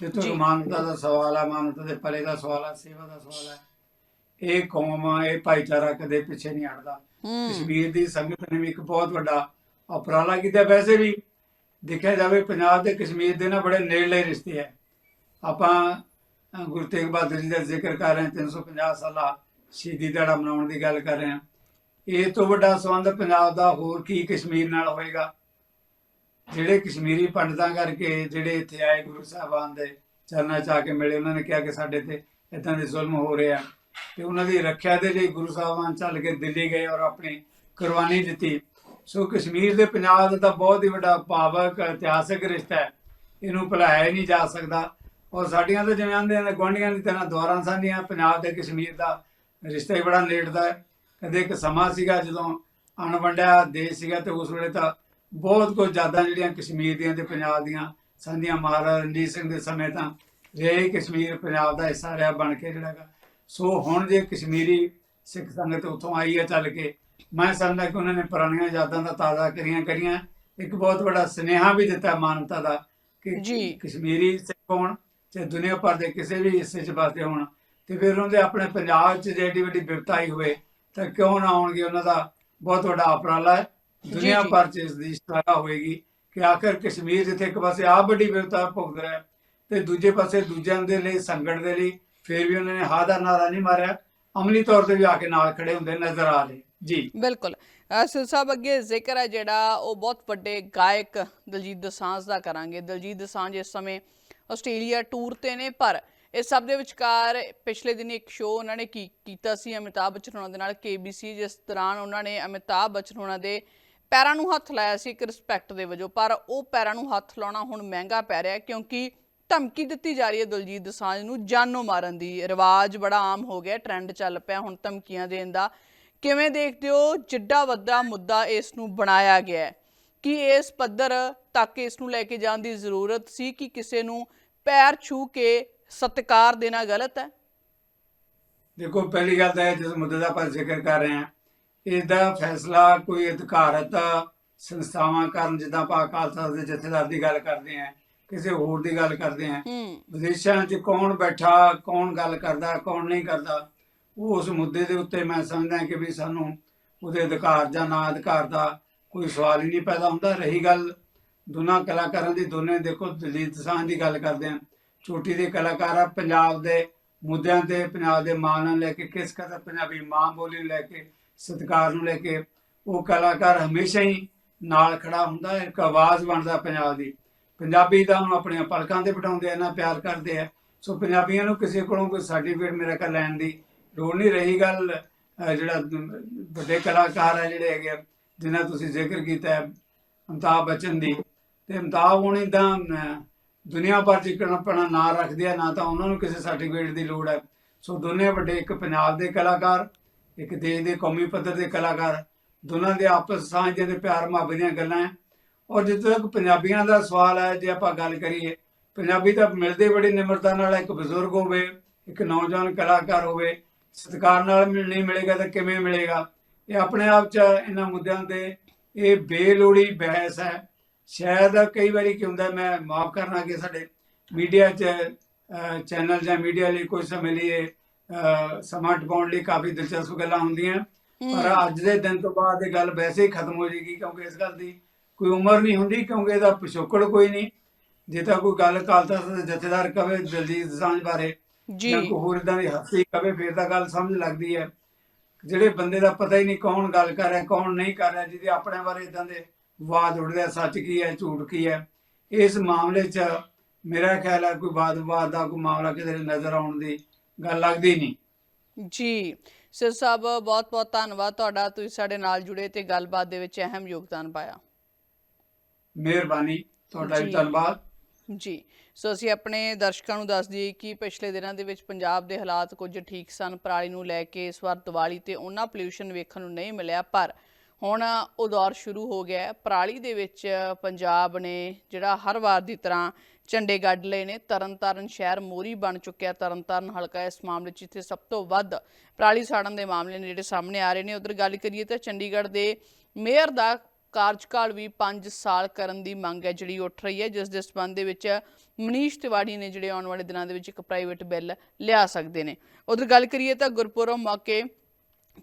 B: ਤੇ। ਤੋਂ ਮਾਨਵਤਾ ਦਾ ਸਵਾਲ ਹੈ ਮਾਨਵਤਾ ਦੇ ਪਰੇ ਦਾ ਸਵਾਲ ਹੈ ਸੇਵਾ ਦਾ ਸਵਾਲ ਹੈ ਇਹ ਕੌਮ ਆ, ਇਹ ਭਾਈਚਾਰਾ ਕਦੇ ਪਿੱਛੇ ਨਹੀਂ ਹਟਦਾ। ਕਸ਼ਮੀਰ ਦੀ ਸੰਗਤ ਨੇ ਵੀ ਇੱਕ ਬਹੁਤ ਵੱਡਾ ਉਪਰਾਲਾ ਕੀਤਾ। ਵੈਸੇ ਵੀ ਦੇਖਿਆ ਜਾਵੇ ਪੰਜਾਬ ਤੇ ਕਸ਼ਮੀਰ ਦੇ ਨਾਲ ਬੜੇ ਨੇੜਲੇ ਰਿਸ਼ਤੇ ਹੈ ਆਪਾਂ ਗੁਰੂ ਤੇਗ ਬਹਾਦਰ ਜੀ ਦਾ ਜ਼ਿਕਰ ਕਰ ਰਹੇ ਹਾਂ 350 ਸਾਲਾ ਸ਼ਹੀਦੀ ਦਿਹਾੜਾ ਮਨਾਉਣ ਦੀ ਗੱਲ ਕਰ ਰਹੇ ਹਾਂ। ਇਹ ਤੋਂ ਵੱਡਾ ਸੰਬੰਧ ਪੰਜਾਬ ਦਾ ਹੋਰ ਕੀ ਕਸ਼ਮੀਰ ਨਾਲ ਹੋਏਗਾ? ਜਿਹੜੇ ਕਸ਼ਮੀਰੀ ਪੰਡਤਾਂ ਕਰਕੇ ਜਿਹੜੇ ਇੱਥੇ ਆਏ ਗੁਰੂ ਸਾਹਿਬਾਨ ਦੇ ਚਰਨਾਂ 'ਚ ਆ ਕੇ ਮਿਲੇ, ਉਹਨਾਂ ਨੇ ਕਿਹਾ ਕਿ ਸਾਡੇ ਤੇ ਇਦਾਂ ਦੇ ਜ਼ੁਲਮ ਹੋ ਰਹੇ ਤੇ ਉਹਨਾਂ ਦੀ ਰੱਖਿਆ ਦੇ ਲਈ ਗੁਰੂ ਸਾਹਿਬਾਨ ਚੱਲ ਕੇ ਦਿੱਲੀ ਗਏ ਔਰ ਆਪਣੀ ਕੁਰਬਾਨੀ ਦਿੱਤੀ। ਸੋ ਕਸ਼ਮੀਰ ਦੇ ਪੰਜਾਬ ਦਾ ਤਾਂ ਬਹੁਤ ਹੀ ਵੱਡਾ ਭਾਵਕ, ਇਤਿਹਾਸਕ ਰਿਸ਼ਤਾ ਹੈ। ਇਹਨੂੰ ਭੁਲਾਇਆ ਹੀ ਨਹੀਂ ਜਾ ਸਕਦਾ। ਔਰ ਸਾਡੀਆਂ ਤਾਂ ਜਿਵੇਂ ਆਂਦੇ ਨੇ, ਗੁਆਂਢੀਆਂ ਦੀ ਤਰ੍ਹਾਂ ਦੁਆਰਾਂ ਸਾਂਝੀਆਂ, ਪੰਜਾਬ ਤੇ ਕਸ਼ਮੀਰ ਦਾ ਰਿਸ਼ਤਾ ਹੀ ਬੜਾ ਨੇੜਦਾ ਹੈ। ਕਦੇ ਇੱਕ ਸਮਾਂ ਸੀਗਾ ਜਦੋਂ ਅਣਵੰਡਿਆ ਦੇਸ਼ ਸੀਗਾ ਤੇ ਉਸ ਵੇਲੇ ਤਾਂ ਬਹੁਤ ਕੁਝ ਯਾਦਾਂ ਜਿਹੜੀਆਂ ਕਸ਼ਮੀਰ ਦੀਆਂ ਤੇ ਪੰਜਾਬ ਦੀਆਂ ਸਾਂਝੀਆਂ ਮਹਾਰਾਜਾ ਰਣਜੀਤ ਸਿੰਘ ਦੇ ਸਮੇਂ ਤਾਂ ਰਹੇ ਕਸ਼ਮੀਰ ਪੰਜਾਬ ਦਾ ਹਿੱਸਾ ਰਿਹਾ ਬਣ ਕੇ ਜਿਹੜਾ ਗਾ ਸੋ ਹੁਣ ਜੇ ਕਸ਼ਮੀਰੀ ਸਿੱਖ ਸੰਗਤ ਉੱਥੋਂ ਆਈ ਹੈ ਚੱਲ ਕੇ ਮੈਂ ਸਮਝਦਾ ਕਿ ਉਹਨਾਂ ਨੇ ਪੁਰਾਣੀਆਂ ਯਾਦਾਂ ਦਾ ਤਾਜ਼ਾ ਕਰੀਆਂ ਕਰੀਆਂ। ਇੱਕ ਬਹੁਤ ਵੱਡਾ ਸੁਨੇਹਾ ਵੀ ਦਿੱਤਾ ਮਾਨਵਤਾ ਦਾ ਕਿ। ਕਸ਼ਮੀਰੀ ਸਿੱਖ ਹੋਣ ਤੇ ਦੁਨੀਆ ਭਰ ਦੇ ਕਿਸੇ ਵੀ ਹਿੱਸੇ 'ਚ ਵਸਦੇ ਹੋਣ ਤੇ ਫਿਰ ਉਹਦੇ ਆਪਣੇ ਪੰਜਾਬ 'ਚ ਜੇ ਏਡੀ ਵੱਡੀ ਵਿਪਤਾ ਆਈ ਹੋਵੇ ਤਾਂ ਕਿਉਂ ਨਾ ਆਉਣਗੇ ਉਹਨਾਂ ਦਾ ਬਹੁਤ ਵੱਡਾ ਉਪਰਾਲਾ ਹੈ। ਦੁਨੀਆ। ਭਰ 'ਚ ਇਸ ਦੀ ਸ਼ਲਾਘਾ ਹੋਏਗੀ ਕਿ ਆਖਰ ਕਸ਼ਮੀਰ ਜਿੱਥੇ ਇੱਕ ਪਾਸੇ ਆਪ ਵੱਡੀ ਵਿਪਤਾ ਭੁਗਤ ਰਿਹਾ ਤੇ ਦੂਜੇ ਪਾਸੇ ਦੂਜਿਆਂ ਦੇ ਲਈ ਸੰਗਠ ਦੇ ਲਈ ਫਿਰ ਵੀ ਉਹਨਾਂ ਨੇ ਹਾਂ ਦਾ ਨਾਰਾ ਨਹੀਂ ਮਾਰਿਆ। ਅਮਲੀ ਤੌਰ ਤੇ ਵੀ ਆ ਕੇ ਨਾਲ ਖੜੇ ਹੁੰਦੇ ਨਜ਼ਰ ਆ ਰਹੇ। ਜੀ।
A: ਬਿਲਕੁਲ। ਅਹ ਸਿਰ ਸਾਹਿਬ ਅੱਗੇ ਜ਼ਿਕਰ ਹੈ ਜਿਹੜਾ ਉਹ ਬਹੁਤ ਵੱਡੇ ਗਾਇਕ ਦਲਜੀਤ ਦੋਸਾਂਝ ਦਾ ਕਰਾਂਗੇ। ਦਲਜੀਤ ਦੋਸਾਂਝ ਇਸ ਸਮੇਂ ਆਸਟ੍ਰੇਲੀਆ ਟੂਰ ਤੇ ਨੇ ਪਰ ਇਸ ਸਭ ਦੇ ਵਿਚਕਾਰ ਪਿਛਲੇ ਦਿਨ ਇੱਕ ਸ਼ੋਅ ਉਹਨਾਂ ਨੇ ਕੀ ਕੀਤਾ ਸੀ ਅਮਿਤਾਭ ਬੱਚਨ ਹੋਣਾ ਦੇ ਨਾਲ KBC ਜਿਸ ਦੌਰਾਨ ਉਹਨਾਂ ਨੇ ਅਮਿਤਾਭ ਬੱਚਨ ਹੋਣਾ ਦੇ ਪੈਰਾਂ ਨੂੰ ਹੱਥ ਲਾਇਆ ਸੀ ਇੱਕ ਰਿਸਪੈਕਟ ਦੇ ਵਜੋਂ, ਪਰ ਉਹ ਪੈਰਾਂ ਨੂੰ ਹੱਥ ਲਾਉਣਾ ਹੁਣ ਮਹਿੰਗਾ ਪੈ ਰਿਹਾ ਕਿਉਂਕਿ ਧਮਕੀ ਦਿੱਤੀ ਜਾ ਰਹੀ ਹੈ ਦਲਜੀਤ ਦੋਸਾਂਝ ਨੂੰ, ਜਾਨੋਂ ਮਾਰਨ ਦੀ। ਰਿਵਾਜ ਬੜਾ ਆਮ ਹੋ ਗਿਆ ਟ੍ਰੈਂਡ ਚੱਲ ਪਿਆ ਹੁਣ ਧਮਕੀਆਂ ਦੇਣ ਦਾ। ਕਿਵੇਂ ਦੇਖਦੇ ਹੋ, ਜਿੱਡਾ ਵੱਡਾ ਮੁੱਦਾ ਇਸ ਨੂੰ ਬਣਾਇਆ ਗਿਆ ਹੈ? ਕਿ ਇਸ ਪੱਧਰ ਤੱਕ ਇਸ ਨੂੰ ਲੈ ਕੇ ਜਾਣ ਦੀ ਜ਼ਰੂਰਤ ਸੀ ਕਿ ਕਿਸੇ ਨੂੰ ਪੈਰ ਛੂ ਕੇ ਸਤਿਕਾਰ ਦੇਣਾ ਗਲਤ ਹੈ?
B: ਦੇਖੋ, ਪਹਿਲੀ ਗੱਲ ਤਾਂ ਇਹ ਜਿਸ ਮੁੱਦੇ ਦਾ ਆਪਾਂ ਜ਼ਿਕਰ ਕਰ ਰਹੇ ਹਾਂ ਇਸ ਦਾ ਫੈਸਲਾ ਕੋਈ ਅਧਿਕਾਰਤ ਸੰਸਥਾਵਾਂ ਕਰਨ ਜਿੱਦਾਂ ਆਪਾਂ ਅਕਾਲ ਤਖਤ ਦੇ ਜਥੇਦਾਰ ਦੀ ਗੱਲ ਕਰਦੇ ਹਾਂ ਕਿਸੇ ਹੋਰ ਦੀ ਗੱਲ ਕਰਦੇ ਹੂੰ ਵਿਦੇਸ਼ਾਂ 'ਚ ਕੌਣ ਬੈਠਾ ਕੌਣ ਗੱਲ ਕਰਦਾ ਕੌਣ ਨਹੀਂ ਕਰਦਾ ਉਹ ਉਸ ਮੁੱਦੇ ਦੇ ਉੱਤੇ ਮੈਂ ਸਮਝਦਾ ਕਿ ਵੀ ਸਾਨੂੰ ਉਹਦੇ ਅਧਿਕਾਰ ਜਾਂ ਨਾ ਅਧਿਕਾਰ ਦਾ ਕੋਈ ਸਵਾਲ ਹੀ ਨਹੀਂ ਪੈਦਾ ਹੁੰਦਾ। ਰਹੀ ਗੱਲ ਦੋਨਾਂ ਕਲਾਕਾਰਾਂ ਦੀ ਦੋਨੇ ਦੇਖੋ ਦਲੀਤ ਸਾਂਝ ਦੀ ਗੱਲ ਕਰਦੇ ਹਾਂ। ਚੋਟੀ ਦੇ ਕਲਾਕਾਰ ਆ ਪੰਜਾਬ ਦੇ ਮੁੱਦਿਆਂ ਤੇ ਪੰਜਾਬ ਦੇ ਮਾਣ ਲੈ ਕੇ ਕਿਸ ਕਦਰ ਪੰਜਾਬੀ ਮਾਂ ਬੋਲੀ ਲੈ ਕੇ ਸਤਿਕਾਰ ਨੂੰ ਲੈ ਕੇ ਉਹ ਕਲਾਕਾਰ ਹਮੇਸ਼ਾ ਹੀ ਨਾਲ ਖੜਾ ਹੁੰਦਾ ਹੈ ਇੱਕ ਆਵਾਜ਼ ਬਣਦਾ ਪੰਜਾਬ ਦੀ। ਪੰਜਾਬੀ ਤਾਂ ਉਹਨੂੰ ਆਪਣੀਆਂ ਪਲਕਾਂ ਤੇ ਬਿਠਾਉਂਦੇ ਆ ਨਾ ਪਿਆਰ ਕਰਦੇ ਆ। ਸੋ ਪੰਜਾਬੀਆਂ ਨੂੰ ਕਿਸੇ ਕੋਲੋਂ ਕੋਈ ਸਰਟੀਫਿਕੇਟ ਮੇਰਾ ਕਾ ਲੈਣ ਦੀ ਲੋੜ ਨਹੀਂ ਰਹੀ ਗੱਲ ਜਿਹੜਾ ਵੱਡੇ ਕਲਾਕਾਰ ਆ ਜਿਹੜੇ ਹੈਗੇ ਆ, ਜਿਨ੍ਹਾਂ ਤੁਸੀਂ ਜ਼ਿਕਰ ਕੀਤਾ ਹੈ ਅਮਿਤਾਭ ਬੱਚਨ ਦੀ। ਤੇ ਅਮਿਤਾਭ ਹੁਣੀ ਤਾਂ ਅਹ, ਦੁਨੀਆ ਭਰ ਚ ਆਪਣਾ ਨਾਂ ਰੱਖਦੇ ਆ ਨਾ ਤਾਂ ਉਹਨਾਂ ਨੂੰ ਕਿਸੇ ਸਰਟੀਫਿਕੇਟ ਦੀ ਲੋੜ ਹੈ। ਸੋ ਦੋਨੇ ਵੱਡੇ ਇੱਕ ਪੰਜਾਬ ਦੇ ਕਲਾਕਾਰ ਇੱਕ ਦੇਸ਼ ਦੇ ਕੌਮੀ ਪੱਧਰ ਦੇ ਕਲਾਕਾਰ, ਦੋਨਾਂ ਦੇ ਆਪਸ ਸਾਂਝ ਦੇ ਪਿਆਰ ਮੁਹੱਬਤ ਦੀਆਂ ਗੱਲਾਂ ਹੈ। ਔਰ ਜਿੱਥੇ ਤੱਕ ਪੰਜਾਬੀਆਂ ਦਾ ਸਵਾਲ ਹੈ, ਜੇ ਆਪਾਂ ਗੱਲ ਕਰੀਏ, ਪੰਜਾਬੀ ਤਾਂ ਮਿਲਦੇ ਬੜੀ ਨਿਮਰਤਾ ਨਾਲ ਇੱਕ ਬਜ਼ੁਰਗ ਹੋਵੇ, ਇੱਕ ਨੌਜਵਾਨ ਕਲਾਕਾਰ ਹੋਵੇ, ਸਤਿਕਾਰ ਨਾਲ ਨਹੀਂ ਮਿਲੇਗਾ ਤਾਂ ਕਿਵੇਂ ਮਿਲੇਗਾ? ਇਹ ਆਪਣੇ ਆਪ 'ਚ ਇਹਨਾਂ ਮੁੱਦਿਆਂ ਤੇ ਇਹ ਬੇਲੋੜੀ ਬਹਿਸ ਹੈ। ਸ਼ਾਇਦ ਕਈ ਵਾਰੀ ਕੀ ਹੁੰਦਾ, ਮੈਂ ਮਾਫ ਕਰਨਾ ਕਿ ਸਾਡੇ ਮੀਡੀਆ 'ਚ ਚੈਨਲ ਜਾਂ ਮੀਡੀਆ ਲਈ ਕੋਈ ਸਮੇਂ ਲਈ ਸਮਾਂ ਟਪਾਉਣ ਲਈ ਕਾਫੀ ਦਿਲਚਸਪ ਗੱਲਾਂ ਹੁੰਦੀਆਂ। ਪਰ ਅੱਜ ਦੇ ਦਿਨ ਤੋਂ ਬਾਅਦ ਇਹ ਗੱਲ ਵੈਸੇ ਹੀ ਖਤਮ ਹੋ ਜਾਏਗੀ ਕਿਉਂਕਿ ਇਸ ਗੱਲ ਦੀ ਕੋਈ ਉਮਰ ਨਹੀਂ ਹੁੰਦੀ ਕਿਉਂਕਿ ਇਹਦਾ ਪਿਛੋਕੜ ਕੋਈ ਨਹੀਂ। ਜੇ ਤਾਂ ਕੋਈ ਗੱਲ ਅਕਾਲ ਤਖਤ ਜਥੇਦਾਰ ਕਵੇ ਦਲਜੀਤ ਸਾਂਝ ਬਾਰੇ
A: ਜੀ।
B: ਜਾਂ ਕੋਈ ਹੋਰ ਇਦਾਂ ਦੀ ਹਸਤੀ ਕਵੇ ਫਿਰ ਤਾਂ ਗੱਲ ਸਮਝ ਲੱਗਦੀ ਹੈ। ਜਿਹੜੇ ਬੰਦੇ ਦਾ ਪਤਾ ਹੀ ਨਹੀਂ ਕੌਣ ਗੱਲ ਕਰ ਰਿਹਾ ਕੌਣ ਨਹੀਂ ਕਰ ਰਿਹਾ ਜਿਹਦੇ ਆਪਣੇ ਬਾਰੇ ਇਦਾਂ ਦੇ ਵਾਦ ਉੱਠਦੇ ਸੱਚ ਕੀ ਹੈ ਝੂਠ ਕੀ ਹੈ ਇਸ ਮਾਮਲੇ 'ਚ ਮੇਰਾ ਖਿਆਲ ਹੈ ਕੋਈ ਵਾਦ ਵਿਵਾਦ ਦਾ ਕੋਈ ਮਾਮਲਾ ਕਿਤੇ ਨਜ਼ਰ ਆਉਣ ਦੀ ਗੱਲ ਲੱਗਦੀ ਨਹੀਂ।
A: ਜੀ ਸਿਰ ਸਾਹਿਬ ਬਹੁਤ ਬਹੁਤ ਧੰਨਵਾਦ ਤੁਹਾਡਾ ਤੁਸੀਂ ਸਾਡੇ ਨਾਲ ਜੁੜੇ ਤੇ ਗੱਲਬਾਤ ਦੇ ਵਿੱਚ ਅਹਿਮ ਯੋਗਦਾਨ ਪਾਇਆ।
B: ਮਿਹਰਬਾਨੀ ਤੁਹਾਡਾ ਵੀ। ਧੰਨਵਾਦ।
A: ਜੀ ਸੋ ਅਸੀਂ ਆਪਣੇ ਦਰਸ਼ਕਾਂ ਨੂੰ ਦੱਸ ਦਈਏ ਕਿ ਪਿਛਲੇ ਦਿਨਾਂ ਦੇ ਵਿੱਚ ਪੰਜਾਬ ਦੇ ਹਾਲਾਤ ਕੁਝ ਠੀਕ ਸਨ ਪਰਾਲੀ ਨੂੰ ਲੈ ਕੇ ਇਸ ਵਾਰ ਦੀਵਾਲੀ ਤੇ ਉਹਨਾਂ ਪੋਲਿਊਸ਼ਨ ਵੇਖਣ ਨੂੰ ਨਹੀਂ ਮਿਲਿਆ ਪਰ ਹੁਣ ਉਹ ਦੌਰ ਸ਼ੁਰੂ ਹੋ ਗਿਆ ਹੈ। ਪਰਾਲੀ ਦੇ ਵਿੱਚ ਪੰਜਾਬ ਨੇ ਜਿਹੜਾ ਹਰ ਵਾਰ ਦੀ ਤਰ੍ਹਾਂ ਝੰਡੇ ਗੱਡ ਲਏ ਨੇ। ਤਰਨਤਾਰਨ ਸ਼ਹਿਰ ਮੋਰੀ ਬਣ ਚੁੱਕਿਆ ਤਰਨਤਾਰਨ ਹਲਕਾ ਇਸ ਮਾਮਲੇ 'ਚ ਜਿੱਥੇ ਸਭ ਤੋਂ ਵੱਧ ਪਰਾਲੀ ਸਾੜਨ ਦੇ ਮਾਮਲੇ ਨੇ ਜਿਹੜੇ ਸਾਹਮਣੇ ਆ ਰਹੇ ਨੇ। ਉਧਰ ਗੱਲ ਕਰੀਏ ਤਾਂ ਚੰਡੀਗੜ੍ਹ ਦੇ ਮੇਅਰ ਦਾ ਕਾਰਜਕਾਲ ਵੀ 5 ਸਾਲ ਕਰਨ ਦੀ ਮੰਗ ਹੈ, ਜਿਹੜੀ ਉੱਠ ਰਹੀ ਹੈ। ਜਿਸ ਦੇ ਸਬੰਧ ਦੇ ਵਿੱਚ ਮਨੀਸ਼ ਤਿਵਾੜੀ ਨੇ ਜਿਹੜੇ ਆਉਣ ਵਾਲੇ ਦਿਨਾਂ ਦੇ ਵਿੱਚ ਇੱਕ ਪ੍ਰਾਈਵੇਟ ਬਿੱਲ ਲਿਆ ਸਕਦੇ ਨੇ। ਉਧਰ ਗੱਲ ਕਰੀਏ ਤਾਂ ਗੁਰਪੁਰਬ ਮੌਕੇ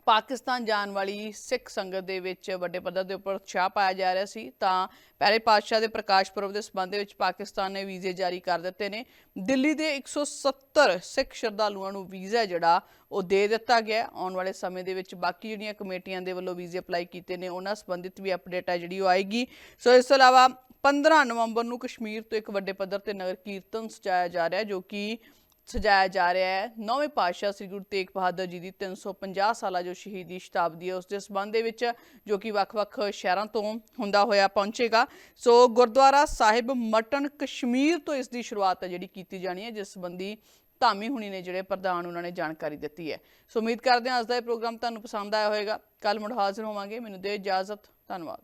A: ਪਾਕਿਸਤਾਨ ਜਾਣ ਵਾਲੀ ਸਿੱਖ ਸੰਗਤ ਦੇ ਵਿੱਚ ਵੱਡੇ ਪੱਧਰ ਦੇ ਉੱਪਰ ਉਤਸ਼ਾਹ ਪਾਇਆ ਜਾ ਰਿਹਾ ਸੀ, ਤਾਂ ਪਹਿਲੇ ਪਾਤਸ਼ਾਹ ਦੇ ਪ੍ਰਕਾਸ਼ ਪੁਰਬ ਦੇ ਸਬੰਧ ਦੇ ਵਿੱਚ ਪਾਕਿਸਤਾਨ ਨੇ ਵੀਜ਼ੇ ਜਾਰੀ ਕਰ ਦਿੱਤੇ ਨੇ। ਦਿੱਲੀ ਦੇ 170 ਸਿੱਖ ਸ਼ਰਧਾਲੂਆਂ ਨੂੰ ਵੀਜ਼ਾ ਜਿਹੜਾ, ਉਹ ਦੇ ਦਿੱਤਾ ਗਿਆ ਆਉਣ ਵਾਲੇ ਸਮੇਂ ਦੇ ਵਿੱਚ ਬਾਕੀ ਜਿਹੜੀਆਂ ਕਮੇਟੀਆਂ ਦੇ ਵੱਲੋਂ ਵੀਜ਼ੇ ਅਪਲਾਈ ਕੀਤੇ ਨੇ, ਉਹਨਾਂ ਸੰਬੰਧਿਤ ਵੀ ਅਪਡੇਟ ਹੈ ਜਿਹੜੀ ਉਹ ਆਏਗੀ। ਸੋ ਇਸ ਤੋਂ ਇਲਾਵਾ 15 ਨਵੰਬਰ ਨੂੰ ਕਸ਼ਮੀਰ ਤੋਂ ਇੱਕ ਵੱਡੇ ਪੱਧਰ ਤੇ ਨਗਰ ਕੀਰਤਨ ਸਜਾਇਆ ਜਾ ਰਿਹਾ ਜੋ ਕਿ ਸਜਾਇਆ ਜਾ ਰਿਹਾ ਹੈ। ਨੌਵੇਂ ਪਾਤਸ਼ਾਹ ਸ੍ਰੀ ਗੁਰੂ ਤੇਗ ਬਹਾਦਰ ਜੀ ਦੀ 350 ਸਾਲਾ ਜੋ ਸ਼ਹੀਦੀ ਸ਼ਤਾਬਦੀ ਹੈ, ਉਸ ਦੇ ਸੰਬੰਧ ਦੇ ਵਿੱਚ ਜੋ ਕਿ ਵੱਖ-ਵੱਖ ਸ਼ਹਿਰਾਂ ਤੋਂ ਹੁੰਦਾ ਹੋਇਆ ਪਹੁੰਚੇਗਾ। ਸੋ ਗੁਰਦੁਆਰਾ ਸਾਹਿਬ ਮਟਨ ਕਸ਼ਮੀਰ ਤੋਂ ਇਸ ਦੀ ਸ਼ੁਰੂਆਤ ਹੈ, ਜਿਹੜੀ ਕੀਤੀ ਜਾਣੀ ਹੈ, ਜਿਸ ਸੰਬੰਧੀ ਧਾਮੀ ਹੁਣੀ ਨੇ ਜਿਹੜੇ ਪ੍ਰਧਾਨ ਉਹਨਾਂ ਨੇ ਜਾਣਕਾਰੀ ਦਿੱਤੀ ਹੈ। ਸੋ ਉਮੀਦ ਕਰਦੇ ਹਾਂ, ਅੱਜ ਦਾ ਇਹ ਪ੍ਰੋਗਰਾਮ ਤੁਹਾਨੂੰ ਪਸੰਦ ਆਇਆ ਹੋਵੇਗਾ। ਕੱਲ ਮੁੜ ਹਾਜ਼ਰ ਹੋਵਾਂਗੇ। ਮੈਨੂੰ ਦਿਓ ਇਜਾਜ਼ਤ। ਧੰਨਵਾਦ।